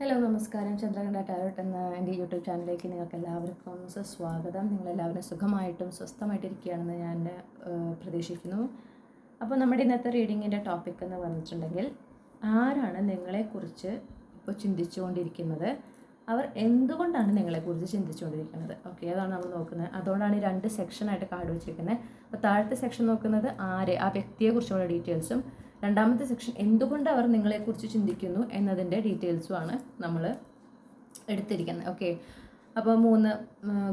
Hello നമസ്കാരം. Chandrakantha tarot എന്ന എന്റെ യൂട്യൂബ് ചാനലിലേക്ക് നിങ്ങൾക്ക് എല്ലാവർക്കും സ്വാഗതം നിങ്ങളെല്ലാവരും സുഖമായിട്ടും സ്വസ്ഥമായിട്ടിരിക്കുകയാണെന്ന് ഞാൻ പ്രതീക്ഷിക്കുന്നു. അപ്പോൾ നമ്മുടെ ഇന്നത്തെ റീഡിങ്ങിന്റെ ടോപ്പിക് എന്ന് പറഞ്ഞിട്ടുണ്ടെങ്കിൽ ആരാണ് നിങ്ങളെക്കുറിച്ച് ഇപ്പോൾ ചിന്തിച്ചുകൊണ്ടിരിക്കുന്നത്? അവർ എന്തുകൊണ്ടാണ് നിങ്ങളെക്കുറിച്ച് ചിന്തിച്ചുകൊണ്ടിരിക്കുന്നത്? ഓക്കെ അതാണ് നമ്മൾ നോക്കുന്നത്. അതുകൊണ്ടാണ് ഈ രണ്ട് സെക്ഷനായിട്ട് കാർഡ് വെച്ചിരിക്കുന്നത്. അപ്പോൾ താഴത്തെ സെക്ഷൻ നോക്കുന്നത് ആരെ ആ വ്യക്തിയെക്കുറിച്ചുള്ള ഡീറ്റെയിൽസും രണ്ടാമത്തെ സെക്ഷൻ എന്തുകൊണ്ട് അവർ നിങ്ങളെക്കുറിച്ച് ചിന്തിക്കുന്നു എന്നതിന്റെ ഡീറ്റെയിൽസുമാണ് നമ്മൾ എടുത്തിരിക്കുന്നത്. ഓക്കെ അപ്പോൾ മൂന്ന്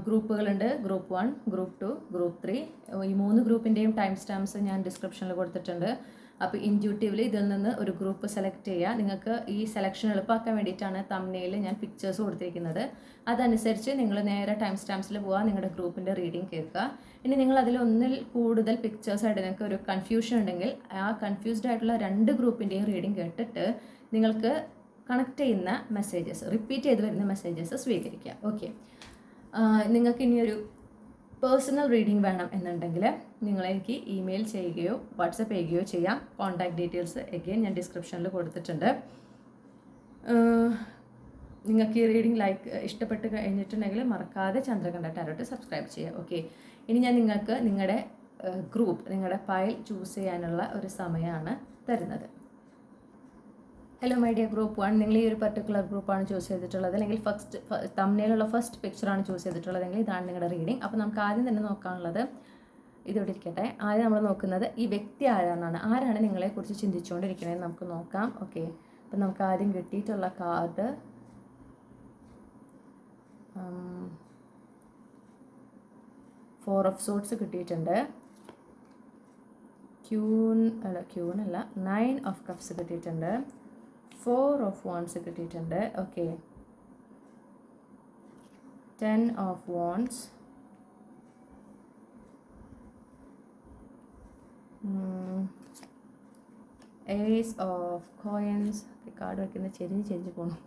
ഗ്രൂപ്പുകളുണ്ട്. Group one group two group three ഈ മൂന്ന് ഗ്രൂപ്പിന്റെയും ടൈം സ്റ്റാമ്പ്സ് ഞാൻ ഡിസ്ക്രിപ്ഷനിൽ കൊടുത്തിട്ടുണ്ട്. അപ്പോൾ ഇന്റ്യൂട്ടീവ്ലി ഇതിൽ നിന്ന് ഒരു ഗ്രൂപ്പ് സെലക്ട് ചെയ്യുക നിങ്ങൾക്ക് ഈ സെലക്ഷൻ എളുപ്പമാക്കാൻ വേണ്ടിയിട്ടാണ് തമ്മിൽ ഞാൻ പിക്ചേഴ്സ് കൊടുത്തിരിക്കുന്നത്. അതനുസരിച്ച് നിങ്ങൾ നേരെ ടൈം സ്റ്റാമ്പ്സിൽ പോവുക നിങ്ങളുടെ ഗ്രൂപ്പിന്റെ റീഡിംഗ് കേൾക്കുക. ഇനി നിങ്ങൾ അതിൽ ഒന്നിൽ കൂടുതൽ പിക്ചേഴ്സായിട്ട് നിങ്ങൾക്ക് ഒരു കൺഫ്യൂഷൻ ഉണ്ടെങ്കിൽ ആ കൺഫ്യൂസ്ഡ് ആയിട്ടുള്ള രണ്ട് ഗ്രൂപ്പിന്റെയും റീഡിംഗ് കേട്ടിട്ട് നിങ്ങൾക്ക് കണക്ട് ചെയ്യുന്ന മെസ്സേജസ് റിപ്പീറ്റ് ചെയ്ത് വരുന്ന മെസ്സേജസ് സ്വീകരിക്കുക. ഓക്കെ നിങ്ങൾക്ക് ഇനിയൊരു പേഴ്സണൽ റീഡിംഗ് വേണം എന്നുണ്ടെങ്കിൽ നിങ്ങളെനിക്ക് ഇമെയിൽ ചെയ്യുകയോ വാട്സപ്പ് ചെയ്യുകയോ ചെയ്യാം. കോൺടാക്ട് ഡീറ്റെയിൽസ് എഗെയിൻ ഞാൻ ഡിസ്ക്രിപ്ഷനിൽ കൊടുത്തിട്ടുണ്ട്. നിങ്ങൾക്ക് ഈ റീഡിംഗ് ലൈക്ക് ഇഷ്ടപ്പെട്ട് കഴിഞ്ഞിട്ടുണ്ടെങ്കിൽ മറക്കാതെ ചന്ദ്രകണ്ഠ ടാരോട്ട് സബ്സ്ക്രൈബ് ചെയ്യുക ഓക്കെ ഇനി ഞാൻ നിങ്ങൾക്ക് നിങ്ങളുടെ ഗ്രൂപ്പ് നിങ്ങളുടെ ഫയൽ ചൂസ് ചെയ്യാനുള്ള ഒരു സമയമാണ് തരുന്നത്. Hello my dear group one നിങ്ങൾ ഈ ഒരു പർട്ടിക്കുലർ ഗ്രൂപ്പാണ് ചൂസ് ചെയ്തിട്ടുള്ളത്. അല്ലെങ്കിൽ ഫസ്റ്റ് തമ്മിലുള്ള ഫസ്റ്റ് പിക്ചറാണ് ചൂസ് ചെയ്തിട്ടുള്ളതെങ്കിൽ ഇതാണ് നിങ്ങളുടെ റീഡിംഗ് അപ്പോൾ നമുക്ക് ആദ്യം തന്നെ നോക്കാനുള്ളത് ഇതിവിടെ ഇരിക്കട്ടെ. ആദ്യം നമ്മൾ നോക്കുന്നത് ഈ വ്യക്തി ആരാണെന്നാണ് ആരാണ് നിങ്ങളെക്കുറിച്ച് ചിന്തിച്ചുകൊണ്ടിരിക്കുന്നത് നമുക്ക് നോക്കാം. ഓക്കെ അപ്പം നമുക്ക് ആദ്യം കിട്ടിയിട്ടുള്ള കാർഡ് ഫോർ ഓഫ് സോട്ട്സ് കിട്ടിയിട്ടുണ്ട്. ക്യൂൺ അല്ല ക്യൂൺ അല്ല നയൻ ഓഫ് കപ്സ് കിട്ടിയിട്ടുണ്ട്. ഫോർ ഓഫ് വോൺസ് കിട്ടിയിട്ടുണ്ട്. Okay ten of wands ace of coins card വയ്ക്കുന്ന ചെരിഞ്ഞ് ചെരിഞ്ഞ് പോകണം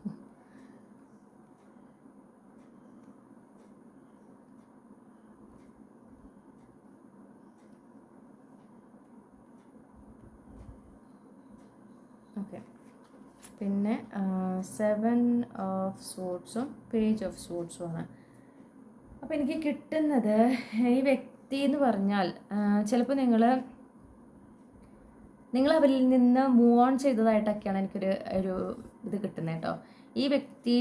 ഓക്കെ പിന്നെ സെവൻ ഓഫ് സോട്ട്സും പേജ് ഓഫ് സോട്ട്സും ആണ്. അപ്പോൾ എനിക്ക് കിട്ടുന്നത് ഈ വ്യക്തി എന്ന് പറഞ്ഞാൽ ചിലപ്പോൾ നിങ്ങൾ നിങ്ങൾ അവരിൽ നിന്ന് മൂവ് ഓൺ ചെയ്തതായിട്ടൊക്കെയാണ് എനിക്കൊരു ഒരു ഇത് കിട്ടുന്നത് കേട്ടോ. ഈ വ്യക്തി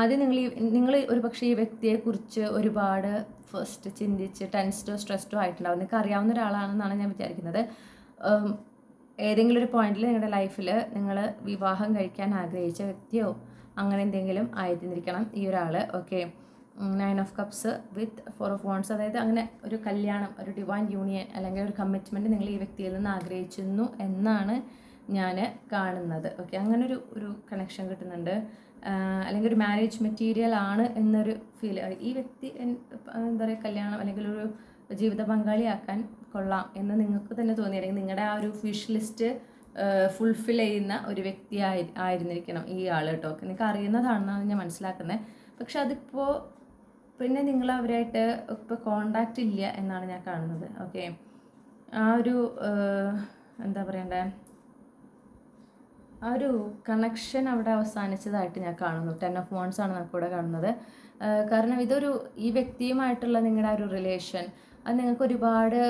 ആദ്യം നിങ്ങൾ ഈ നിങ്ങൾ ഒരു പക്ഷേ ഈ വ്യക്തിയെക്കുറിച്ച് ഒരുപാട് ഫസ്റ്റ് ചിന്തിച്ച് ടെൻസ്ഡോ സ്ട്രെസ്ഡോ ആയിട്ടുണ്ടാവും. നിങ്ങൾക്ക് അറിയാവുന്ന ഒരാളാണെന്നാണ് ഞാൻ വിചാരിക്കുന്നത്. ഏതെങ്കിലും ഒരു പോയിന്റിൽ നിങ്ങളുടെ ലൈഫിൽ നിങ്ങൾ വിവാഹം കഴിക്കാൻ ആഗ്രഹിച്ച വ്യക്തിയോ അങ്ങനെ എന്തെങ്കിലും ആയിരുന്നിരിക്കണം ഈ ഒരാൾ okay nine of cups with four of wands അതായത് അങ്ങനെ ഒരു കല്യാണം ഒരു ഡിവൈൻ യൂണിയൻ അല്ലെങ്കിൽ ഒരു കമ്മിറ്റ്മെന്റ് നിങ്ങൾ ഈ വ്യക്തിയിൽ നിന്ന് ആഗ്രഹിച്ചിരുന്നു എന്നാണ് ഞാൻ കാണുന്നത് ഓക്കെ അങ്ങനെ ഒരു ഒരു കണക്ഷൻ കിട്ടുന്നുണ്ട് അല്ലെങ്കിൽ ഒരു മാരേജ് മെറ്റീരിയൽ ആണ് എന്നൊരു ഫീൽ ഈ വ്യക്തി എന്താ പറയുക കല്യാണം അല്ലെങ്കിൽ ഒരു ജീവിത പങ്കാളിയാക്കാൻ കൊള്ളാം എന്ന് നിങ്ങൾക്ക് തന്നെ തോന്നി അല്ലെങ്കിൽ നിങ്ങളുടെ ആ ഒരു ഫിഷ് ലിസ്റ്റ് ഫുൾഫിൽ ചെയ്യുന്ന ഒരു വ്യക്തി ആയി ആയിരുന്നിരിക്കണം ഈ ആൾ കേട്ടോ. നിങ്ങൾക്ക് അറിയുന്നതാണെന്നാണ് ഞാൻ മനസ്സിലാക്കുന്നത് പക്ഷെ അതിപ്പോൾ പിന്നെ നിങ്ങൾ അവരായിട്ട് ഇപ്പോൾ കോണ്ടാക്റ്റ് ഇല്ല എന്നാണ് ഞാൻ കാണുന്നത്. ഓക്കെ ആ ഒരു എന്താ പറയണ്ടേ? ആ ഒരു കണക്ഷൻ അവിടെ അവസാനിച്ചതായിട്ട് ഞാൻ കാണുന്നു. ടെൻ ഓഫ് വോൺസ് ആണ് നമുക്കിവിടെ കാണുന്നത്. കാരണം ഇതൊരു ഈ വ്യക്തിയുമായിട്ടുള്ള നിങ്ങളുടെ ആ ഒരു റിലേഷൻ അത് നിങ്ങൾക്ക് ഒരുപാട്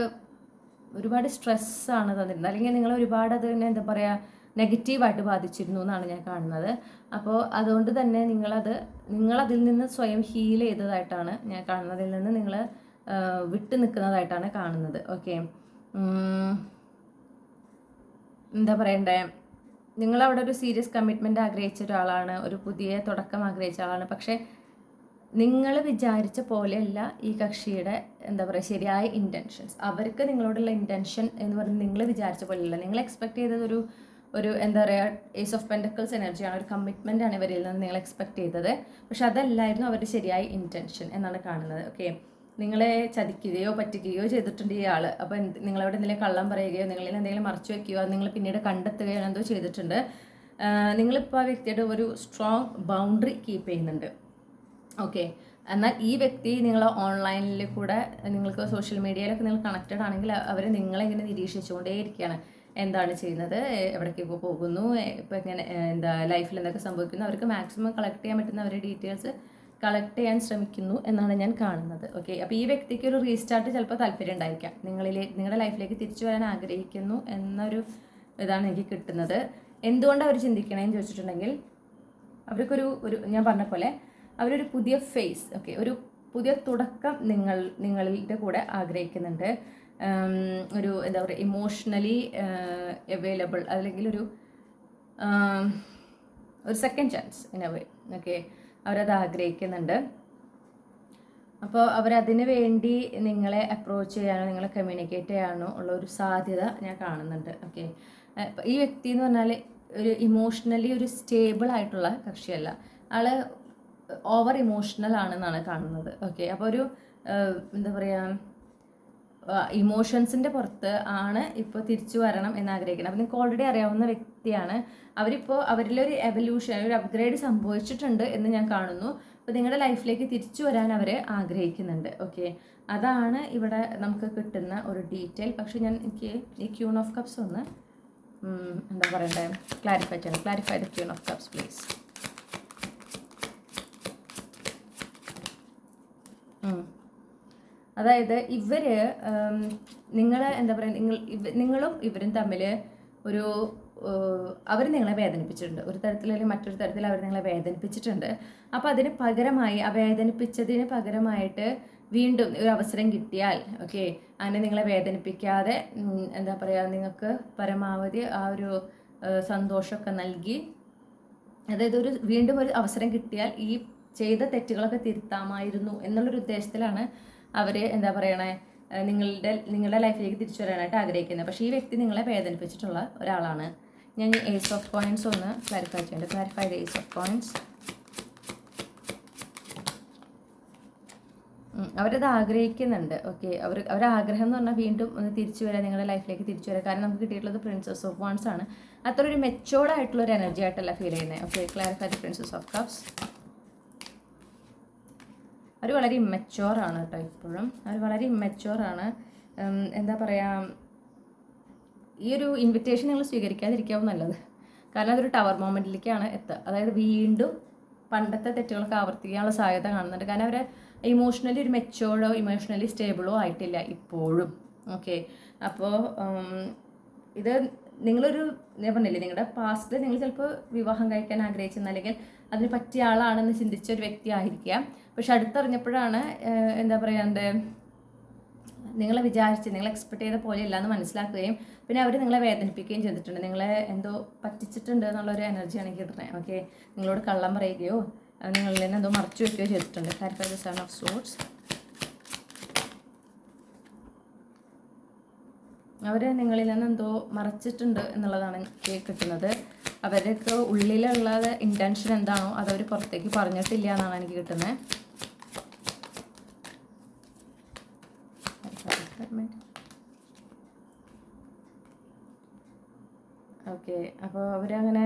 ഒരുപാട് സ്ട്രെസ്സാണ് തന്നിരുന്നത്. അല്ലെങ്കിൽ നിങ്ങൾ ഒരുപാട് അതിനെ എന്താ പറയുക നെഗറ്റീവായിട്ട് ബാധിച്ചിരുന്നു എന്നാണ് ഞാൻ കാണുന്നത്. അപ്പോൾ അതുകൊണ്ട് തന്നെ നിങ്ങളത് നിങ്ങളതിൽ നിന്ന് സ്വയം ഹീൽ ചെയ്തതായിട്ടാണ് ഞാൻ കാണുന്നതിൽ നിന്ന് നിങ്ങൾ വിട്ടു നിൽക്കുന്നതായിട്ടാണ് കാണുന്നത്. ഓക്കെ എന്താ പറയണ്ടേ? നിങ്ങളവിടെ ഒരു സീരിയസ് കമ്മിറ്റ്മെന്റ് ആഗ്രഹിച്ച ഒരാളാണ് ഒരു പുതിയ തുടക്കം ആഗ്രഹിച്ച ആളാണ്. പക്ഷേ നിങ്ങൾ വിചാരിച്ച പോലെയല്ല ഈ കക്ഷിയുടെ എന്താ പറയുക ശരിയായ ഇന്റൻഷൻസ് അവർക്ക് നിങ്ങളോടുള്ള ഇന്റൻഷൻ എന്ന് പറയുന്നത് നിങ്ങൾ വിചാരിച്ച പോലെയല്ല. നിങ്ങൾ എക്സ്പെക്ട് ചെയ്തത് ഒരു ഒരു എന്താ പറയുക ഏസ് ഓഫ് പെൻഡക്കിൾസ് എനർജിയാണ് ഒരു കമ്മിറ്റ്മെന്റ് ആണ് ഇവരിൽ നിന്ന് നിങ്ങൾ എക്സ്പെക്ട് ചെയ്തത്. പക്ഷെ അതല്ലായിരുന്നു അവരുടെ ശരിയായ ഇന്റൻഷൻ എന്നാണ് കാണുന്നത്. ഓക്കെ നിങ്ങളെ ചതിക്കുകയോ പറ്റിക്കുകയോ ചെയ്തിട്ടുണ്ട് ആൾ അപ്പോൾ എന്ത് നിങ്ങളവിടെ എന്തെങ്കിലും കള്ളം പറയുകയോ നിങ്ങളിൽ എന്തെങ്കിലും മറച്ചു വയ്ക്കുകയോ നിങ്ങൾ പിന്നീട് കണ്ടെത്തുകയോ എന്തോ ചെയ്തിട്ടുണ്ട്. നിങ്ങളിപ്പോൾ ആ വ്യക്തിയുടെ ഒരു സ്ട്രോങ് ബൗണ്ടറി കീപ്പ് ചെയ്യുന്നുണ്ട്. ഓക്കെ എന്നാൽ ഈ വ്യക്തി നിങ്ങൾ ഓൺലൈനിൽ കൂടെ നിങ്ങൾക്ക് സോഷ്യൽ മീഡിയയിലൊക്കെ നിങ്ങൾ കണക്റ്റഡ് ആണെങ്കിൽ അവർ നിങ്ങളെ ഇങ്ങനെ നിരീക്ഷിച്ചുകൊണ്ടേയിരിക്കുകയാണ്. എന്താണ് ചെയ്യുന്നത്? എവിടേക്ക് പോകുന്നു? ഇപ്പോൾ എങ്ങനെ എന്താ ലൈഫിൽ എന്തൊക്കെ സംഭവിക്കുന്നു? അവർക്ക് മാക്സിമം കളക്ട് ചെയ്യാൻ പറ്റുന്ന അവരുടെ ഡീറ്റെയിൽസ് കളക്ട് ചെയ്യാൻ ശ്രമിക്കുന്നു എന്നാണ് ഞാൻ കാണുന്നത്. ഓക്കെ അപ്പോൾ ഈ വ്യക്തിക്ക് ഒരു റീസ്റ്റാർട്ട് ചിലപ്പോൾ താല്പര്യം ഉണ്ടായിരിക്കാം. നിങ്ങളിലെ നിങ്ങളുടെ ലൈഫിലേക്ക് തിരിച്ചു വരാൻ ആഗ്രഹിക്കുന്നു എന്നൊരു ഇതാണ് എനിക്ക് കിട്ടുന്നത്. എന്തുകൊണ്ട് അവർ ചിന്തിക്കണേന്ന് ചോദിച്ചിട്ടുണ്ടെങ്കിൽ അവർക്കൊരു ഒരു ഞാൻ പറഞ്ഞ പോലെ അവരൊരു പുതിയ ഫേസ് ഓക്കെ ഒരു പുതിയ തുടക്കം നിങ്ങൾ നിങ്ങളുടെ കൂടെ ആഗ്രഹിക്കുന്നുണ്ട്. ഒരു എന്താ പറയുക ഇമോഷണലി അവൈലബിൾ അല്ലെങ്കിൽ ഒരു ഒരു second chance in a way okay അവരത് ആഗ്രഹിക്കുന്നുണ്ട്. അപ്പോൾ അവരതിന് വേണ്ടി നിങ്ങളെ അപ്രോച്ച് ചെയ്യാനോ നിങ്ങളെ കമ്മ്യൂണിക്കേറ്റ് ചെയ്യാനോ ഉള്ള ഒരു സാധ്യത ഞാൻ കാണുന്നുണ്ട് ഓക്കെ ഈ വ്യക്തി എന്ന് പറഞ്ഞാൽ ഒരു ഇമോഷണലി ഒരു സ്റ്റേബിൾ ആയിട്ടുള്ള കക്ഷിയല്ല. ആൾ ഓവർ ഇമോഷണൽ ആണെന്നാണ് കാണുന്നത്. ഓക്കെ. അപ്പോൾ ഒരു എന്താ പറയുക ഇമോഷൻസിന്റെ പുറത്ത് ആണ് ഇപ്പോൾ തിരിച്ചു വരണം എന്ന് ആഗ്രഹിക്കുന്നത് അപ്പോൾ നിങ്ങൾക്ക് ഓൾറെഡി അറിയാവുന്ന വ്യക്തിയാണ്. അവരിപ്പോൾ അവരിലൊരു എവല്യൂഷൻ ഒരു അപ്ഗ്രേഡ് സംഭവിച്ചിട്ടുണ്ട് എന്ന് ഞാൻ കാണുന്നു. അപ്പോൾ നിങ്ങളുടെ ലൈഫിലേക്ക് തിരിച്ചു വരാൻ അവർ ആഗ്രഹിക്കുന്നുണ്ട്. ഓക്കെ. അതാണ് ഇവിടെ നമുക്ക് കിട്ടുന്ന ഒരു ഡീറ്റെയിൽ പക്ഷേ ഞാൻ എനിക്ക് ഈ ക്യൂൺ ഓഫ് കപ്സ് ഒന്ന് എന്താ പറയണ്ടേ ക്ലാരിഫൈ ചെയ്യണം. Clarify the queen of cups please അതായത് ഇവർ നിങ്ങൾ എന്താ പറയുക നിങ്ങൾ നിങ്ങളും ഇവരും തമ്മിൽ ഒരു അവർ നിങ്ങളെ വേദനിപ്പിച്ചിട്ടുണ്ട്. ഒരു തരത്തിൽ അല്ലെങ്കിൽ മറ്റൊരു തരത്തിൽ അവർ നിങ്ങളെ വേദനിപ്പിച്ചിട്ടുണ്ട്. അപ്പോൾ അതിന് പകരമായി ആ വേദനിപ്പിച്ചതിന് പകരമായിട്ട് വീണ്ടും ഒരു അവസരം കിട്ടിയാൽ ഓക്കെ അങ്ങനെ നിങ്ങളെ വേദനിപ്പിക്കാതെ എന്താ പറയുക നിങ്ങൾക്ക് പരമാവധി ആ ഒരു സന്തോഷമൊക്കെ നൽകി അതായത് ഒരു വീണ്ടും ഒരു അവസരം കിട്ടിയാൽ ഈ ചെയ്ത തെറ്റുകളൊക്കെ തിരുത്താമായിരുന്നു എന്നുള്ളൊരു ഉദ്ദേശത്തിലാണ് അവർ എന്താ പറയണേ നിങ്ങളുടെ നിങ്ങളുടെ ലൈഫിലേക്ക് തിരിച്ചു വരാനായിട്ട് ആഗ്രഹിക്കുന്നത്. പക്ഷേ ഈ വ്യക്തി നിങ്ങളെ വേദനിപ്പിച്ചിട്ടുള്ള ഒരാളാണ്. ഞാൻ ഈ ഏസ് ഓഫ് കോയിൻസ് ഒന്ന് ക്ലാരിഫൈ ചെയ്യേണ്ടത് ക്ലാരിഫൈ ഏസ് ഓഫ് ഉം, അവരത് ആഗ്രഹിക്കുന്നുണ്ട്. ഓക്കെ അവർ അവരുടെ ആഗ്രഹം എന്ന് പറഞ്ഞാൽ വീണ്ടും ഒന്ന് തിരിച്ചു വരാൻ നിങ്ങളുടെ ലൈഫിലേക്ക് തിരിച്ചു വരാം കാരണം നമുക്ക് കിട്ടിയിട്ടുള്ളത് പ്രിൻസസ് ഓഫ് വാൺസ് ആണ്. അത്ര ഒരു മെച്ചോർഡ് ആയിട്ടുള്ള ഒരു എനർജി ആയിട്ടല്ല ഫീൽ ചെയ്യുന്നത്. Okay clarify the princess of cups അവർ വളരെ ഇമ്മച്ചുവറാണ് കേട്ടോ ഇപ്പോഴും. അവർ വളരെ ഇമ്മച്ചുവറാണ് എന്താ പറയുക ഈ ഒരു ഇൻവിറ്റേഷൻ നിങ്ങൾ സ്വീകരിക്കാതിരിക്കാവും നല്ലത്. കാരണം അതൊരു ടവർ മൊമെന്റിലേക്കാണ് എത്തുക അതായത് വീണ്ടും പണ്ടത്തെ തെറ്റുകളൊക്കെ ആവർത്തിക്കാനുള്ള സാധ്യത കാണുന്നുണ്ട്. കാരണം അവരെ ഇമോഷണലി ഒരു മെച്ചോർഡോ ഇമോഷണലി സ്റ്റേബിളോ ആയിട്ടില്ല ഇപ്പോഴും. ഓക്കെ അപ്പോൾ ഇത് നിങ്ങളൊരു ഞാൻ പറഞ്ഞില്ലേ നിങ്ങളുടെ പാസ്റ്റ് നിങ്ങൾ ചിലപ്പോൾ വിവാഹം കഴിക്കാൻ ആഗ്രഹിച്ചെന്ന് അല്ലെങ്കിൽ അതിന് പറ്റിയ ആളാണെന്ന് ചിന്തിച്ച ഒരു വ്യക്തി ആയിരിക്കാം. പക്ഷെ അടുത്തറിഞ്ഞപ്പോഴാണ് എന്താ പറയാണ്ട് നിങ്ങളെ വിചാരിച്ച് നിങ്ങൾ എക്സ്പെക്ട് ചെയ്ത പോലെ ഇല്ലാന്ന് മനസ്സിലാക്കുകയും പിന്നെ അവർ നിങ്ങളെ വേദനിപ്പിക്കുകയും ചെയ്തിട്ടുണ്ട്. നിങ്ങളെ എന്തോ പറ്റിച്ചിട്ടുണ്ട് എന്നുള്ളൊരു എനർജിയാണ് എനിക്ക് കിട്ടുന്നത് ഓക്കെ നിങ്ങളോട് കള്ളം പറയുകയോ നിങ്ങളിൽ നിന്ന് എന്തോ മറച്ചു വെക്കുകയോ ചെയ്തിട്ടുണ്ട്. Clarify the seven of swords അവർ നിങ്ങളിൽ നിന്ന് എന്തോ മറച്ചിട്ടുണ്ട് എന്നുള്ളതാണ് എനിക്ക് കിട്ടുന്നത്. അവർക്ക് ഉള്ളിലുള്ള ഇന്റൻഷൻ എന്താണോ അതവർ പുറത്തേക്ക് പറഞ്ഞിട്ടില്ല എന്നാണ് എനിക്ക് കിട്ടുന്നത്. ഓക്കെ അപ്പോൾ അവരങ്ങനെ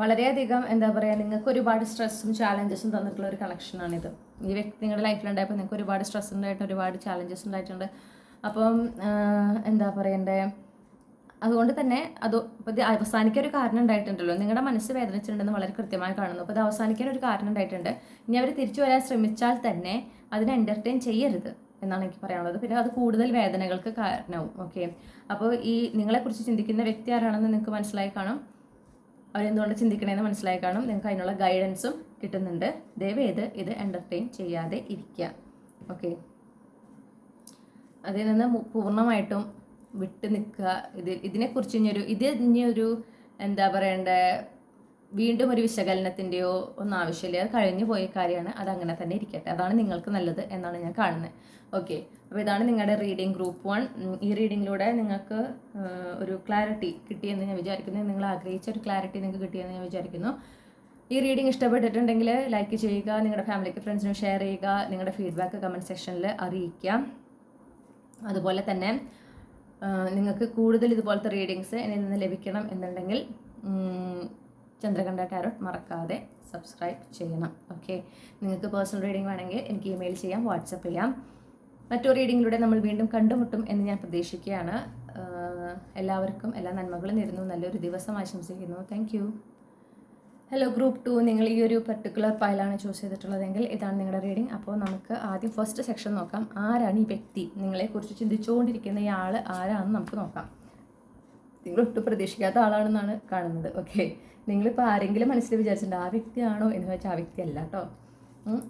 വളരെയധികം എന്താ പറയുക നിങ്ങൾക്ക് ഒരുപാട് സ്ട്രെസ്സും ചാലഞ്ചസും തന്നിട്ടുള്ള ഒരു കണക്ഷനാണിത് ഈ വ്യക്തി നിങ്ങളുടെ ലൈഫിലുണ്ടായപ്പോൾ നിങ്ങൾക്ക് ഒരുപാട് സ്ട്രെസ് ഉണ്ടായിട്ട് ഒരുപാട് ചാലഞ്ചസ് ഉണ്ടായിട്ടുണ്ട്. അപ്പം എന്താ പറയണ്ടേ അതുകൊണ്ട് തന്നെ അത് ഇപ്പോൾ അവസാനിക്കാൻ ഒരു കാരണം ഉണ്ടായിട്ടുണ്ടല്ലോ. നിങ്ങളുടെ മനസ്സ് വേദനിച്ചിട്ടുണ്ടെന്ന് വളരെ കൃത്യമായി കാണുന്നു. അപ്പോൾ അത് അവസാനിക്കാൻ ഒരു കാരണം ഉണ്ടായിട്ടുണ്ട്. ഇനി അവർ തിരിച്ചു വരാൻ ശ്രമിച്ചാൽ തന്നെ അതിനെ എന്റർടൈൻ ചെയ്യരുത് എന്നാണ് എനിക്ക് പറയാനുള്ളത്. പിന്നെ അത് കൂടുതൽ വേദനകൾക്ക് കാരണവും ഓക്കെ അപ്പോൾ ഈ നിങ്ങളെക്കുറിച്ച് ചിന്തിക്കുന്ന വ്യക്തി ആരാണെന്ന് നിങ്ങൾക്ക് മനസ്സിലായി കാണും. അവരെന്തുകൊണ്ട് ചിന്തിക്കണേന്ന് മനസ്സിലായി കാണും. നിങ്ങൾക്ക് അതിനുള്ള ഗൈഡൻസും കിട്ടുന്നുണ്ട്. ദയവേത് ഇത് എന്റർടൈൻ ചെയ്യാതെ ഇരിക്കുക. ഓക്കെ അതിൽ നിന്ന് പൂർണമായിട്ടും വിട്ട് നിൽക്കുക. ഇത് ഇതിനെക്കുറിച്ച് ഇനിയൊരു ഇത് ഇനിയൊരു എന്താ പറയണ്ടേ? വീണ്ടും ഒരു വിശകലനത്തിന്റെയോ ഒന്നും ആവശ്യമില്ല. അത് കഴിഞ്ഞു പോയ കാര്യമാണ്. അത് അങ്ങനെ തന്നെ ഇരിക്കട്ടെ. അതാണ് നിങ്ങൾക്ക് നല്ലത് എന്നാണ് ഞാൻ കാണുന്നത് ഓക്കെ അപ്പോൾ ഇതാണ് നിങ്ങളുടെ റീഡിംഗ് ഗ്രൂപ്പ് വൺ ഈ റീഡിങ്ങിലൂടെ നിങ്ങൾക്ക് ഒരു ക്ലാരിറ്റി കിട്ടിയെന്ന് ഞാൻ വിചാരിക്കുന്നു. നിങ്ങൾ ആഗ്രഹിച്ച ഒരു ക്ലാരിറ്റി നിങ്ങൾക്ക് കിട്ടിയെന്ന് ഞാൻ വിചാരിക്കുന്നു. ഈ റീഡിംഗ് ഇഷ്ടപ്പെട്ടിട്ടുണ്ടെങ്കിൽ ലൈക്ക് ചെയ്യുക നിങ്ങളുടെ ഫാമിലിക്ക് ഫ്രണ്ട്സിനും ഷെയർ ചെയ്യുക നിങ്ങളുടെ ഫീഡ്ബാക്ക് കമന്റ് സെക്ഷനിൽ അറിയിക്കാം അതുപോലെ തന്നെ നിങ്ങൾക്ക് കൂടുതൽ ഇതുപോലത്തെ റീഡിങ്സ് എന്നിൽ നിന്ന് ലഭിക്കണം എന്നുണ്ടെങ്കിൽ ചന്ദ്രകണ്ഠ ടാരോട്ട് മറക്കാതെ സബ്സ്ക്രൈബ് ചെയ്യണം. ഓക്കെ നിങ്ങൾക്ക് പേഴ്സണൽ റീഡിംഗ് വേണമെങ്കിൽ എനിക്ക് ഇമെയിൽ ചെയ്യാം വാട്സപ്പ് ചെയ്യാം. മറ്റു റീഡിങ്ങിലൂടെ നമ്മൾ വീണ്ടും കണ്ടുമുട്ടും എന്ന് ഞാൻ പ്രതീക്ഷിക്കുകയാണ്. എല്ലാവർക്കും എല്ലാ നന്മകളും നേരുന്നു. നല്ലൊരു ദിവസം ആശംസിക്കുന്നു. താങ്ക് ഹലോ ഗ്രൂപ്പ് ടു നിങ്ങൾ ഈ ഒരു പെർട്ടിക്കുലർ പൈലാണ് ചൂസ് ചെയ്തിട്ടുള്ളതെങ്കിൽ ഇതാണ് നിങ്ങളുടെ റീഡിംഗ് അപ്പോൾ നമുക്ക് ആദ്യം ഫസ്റ്റ് സെക്ഷൻ നോക്കാം. ആരാണ് ഈ വ്യക്തി? നിങ്ങളെക്കുറിച്ച് ചിന്തിച്ചുകൊണ്ടിരിക്കുന്ന ഈ ആൾ ആരാണെന്ന് നമുക്ക് നോക്കാം. നിങ്ങൾ ഒട്ടും പ്രതീക്ഷിക്കാത്ത ആളാണെന്നാണ് കാണുന്നത്. ഓക്കെ നിങ്ങളിപ്പോൾ ആരെങ്കിലും മനസ്സിൽ വിചാരിച്ചിട്ടുണ്ട് ആ വ്യക്തിയാണോ എന്ന് വെച്ചാൽ ആ വ്യക്തി അല്ല കേട്ടോ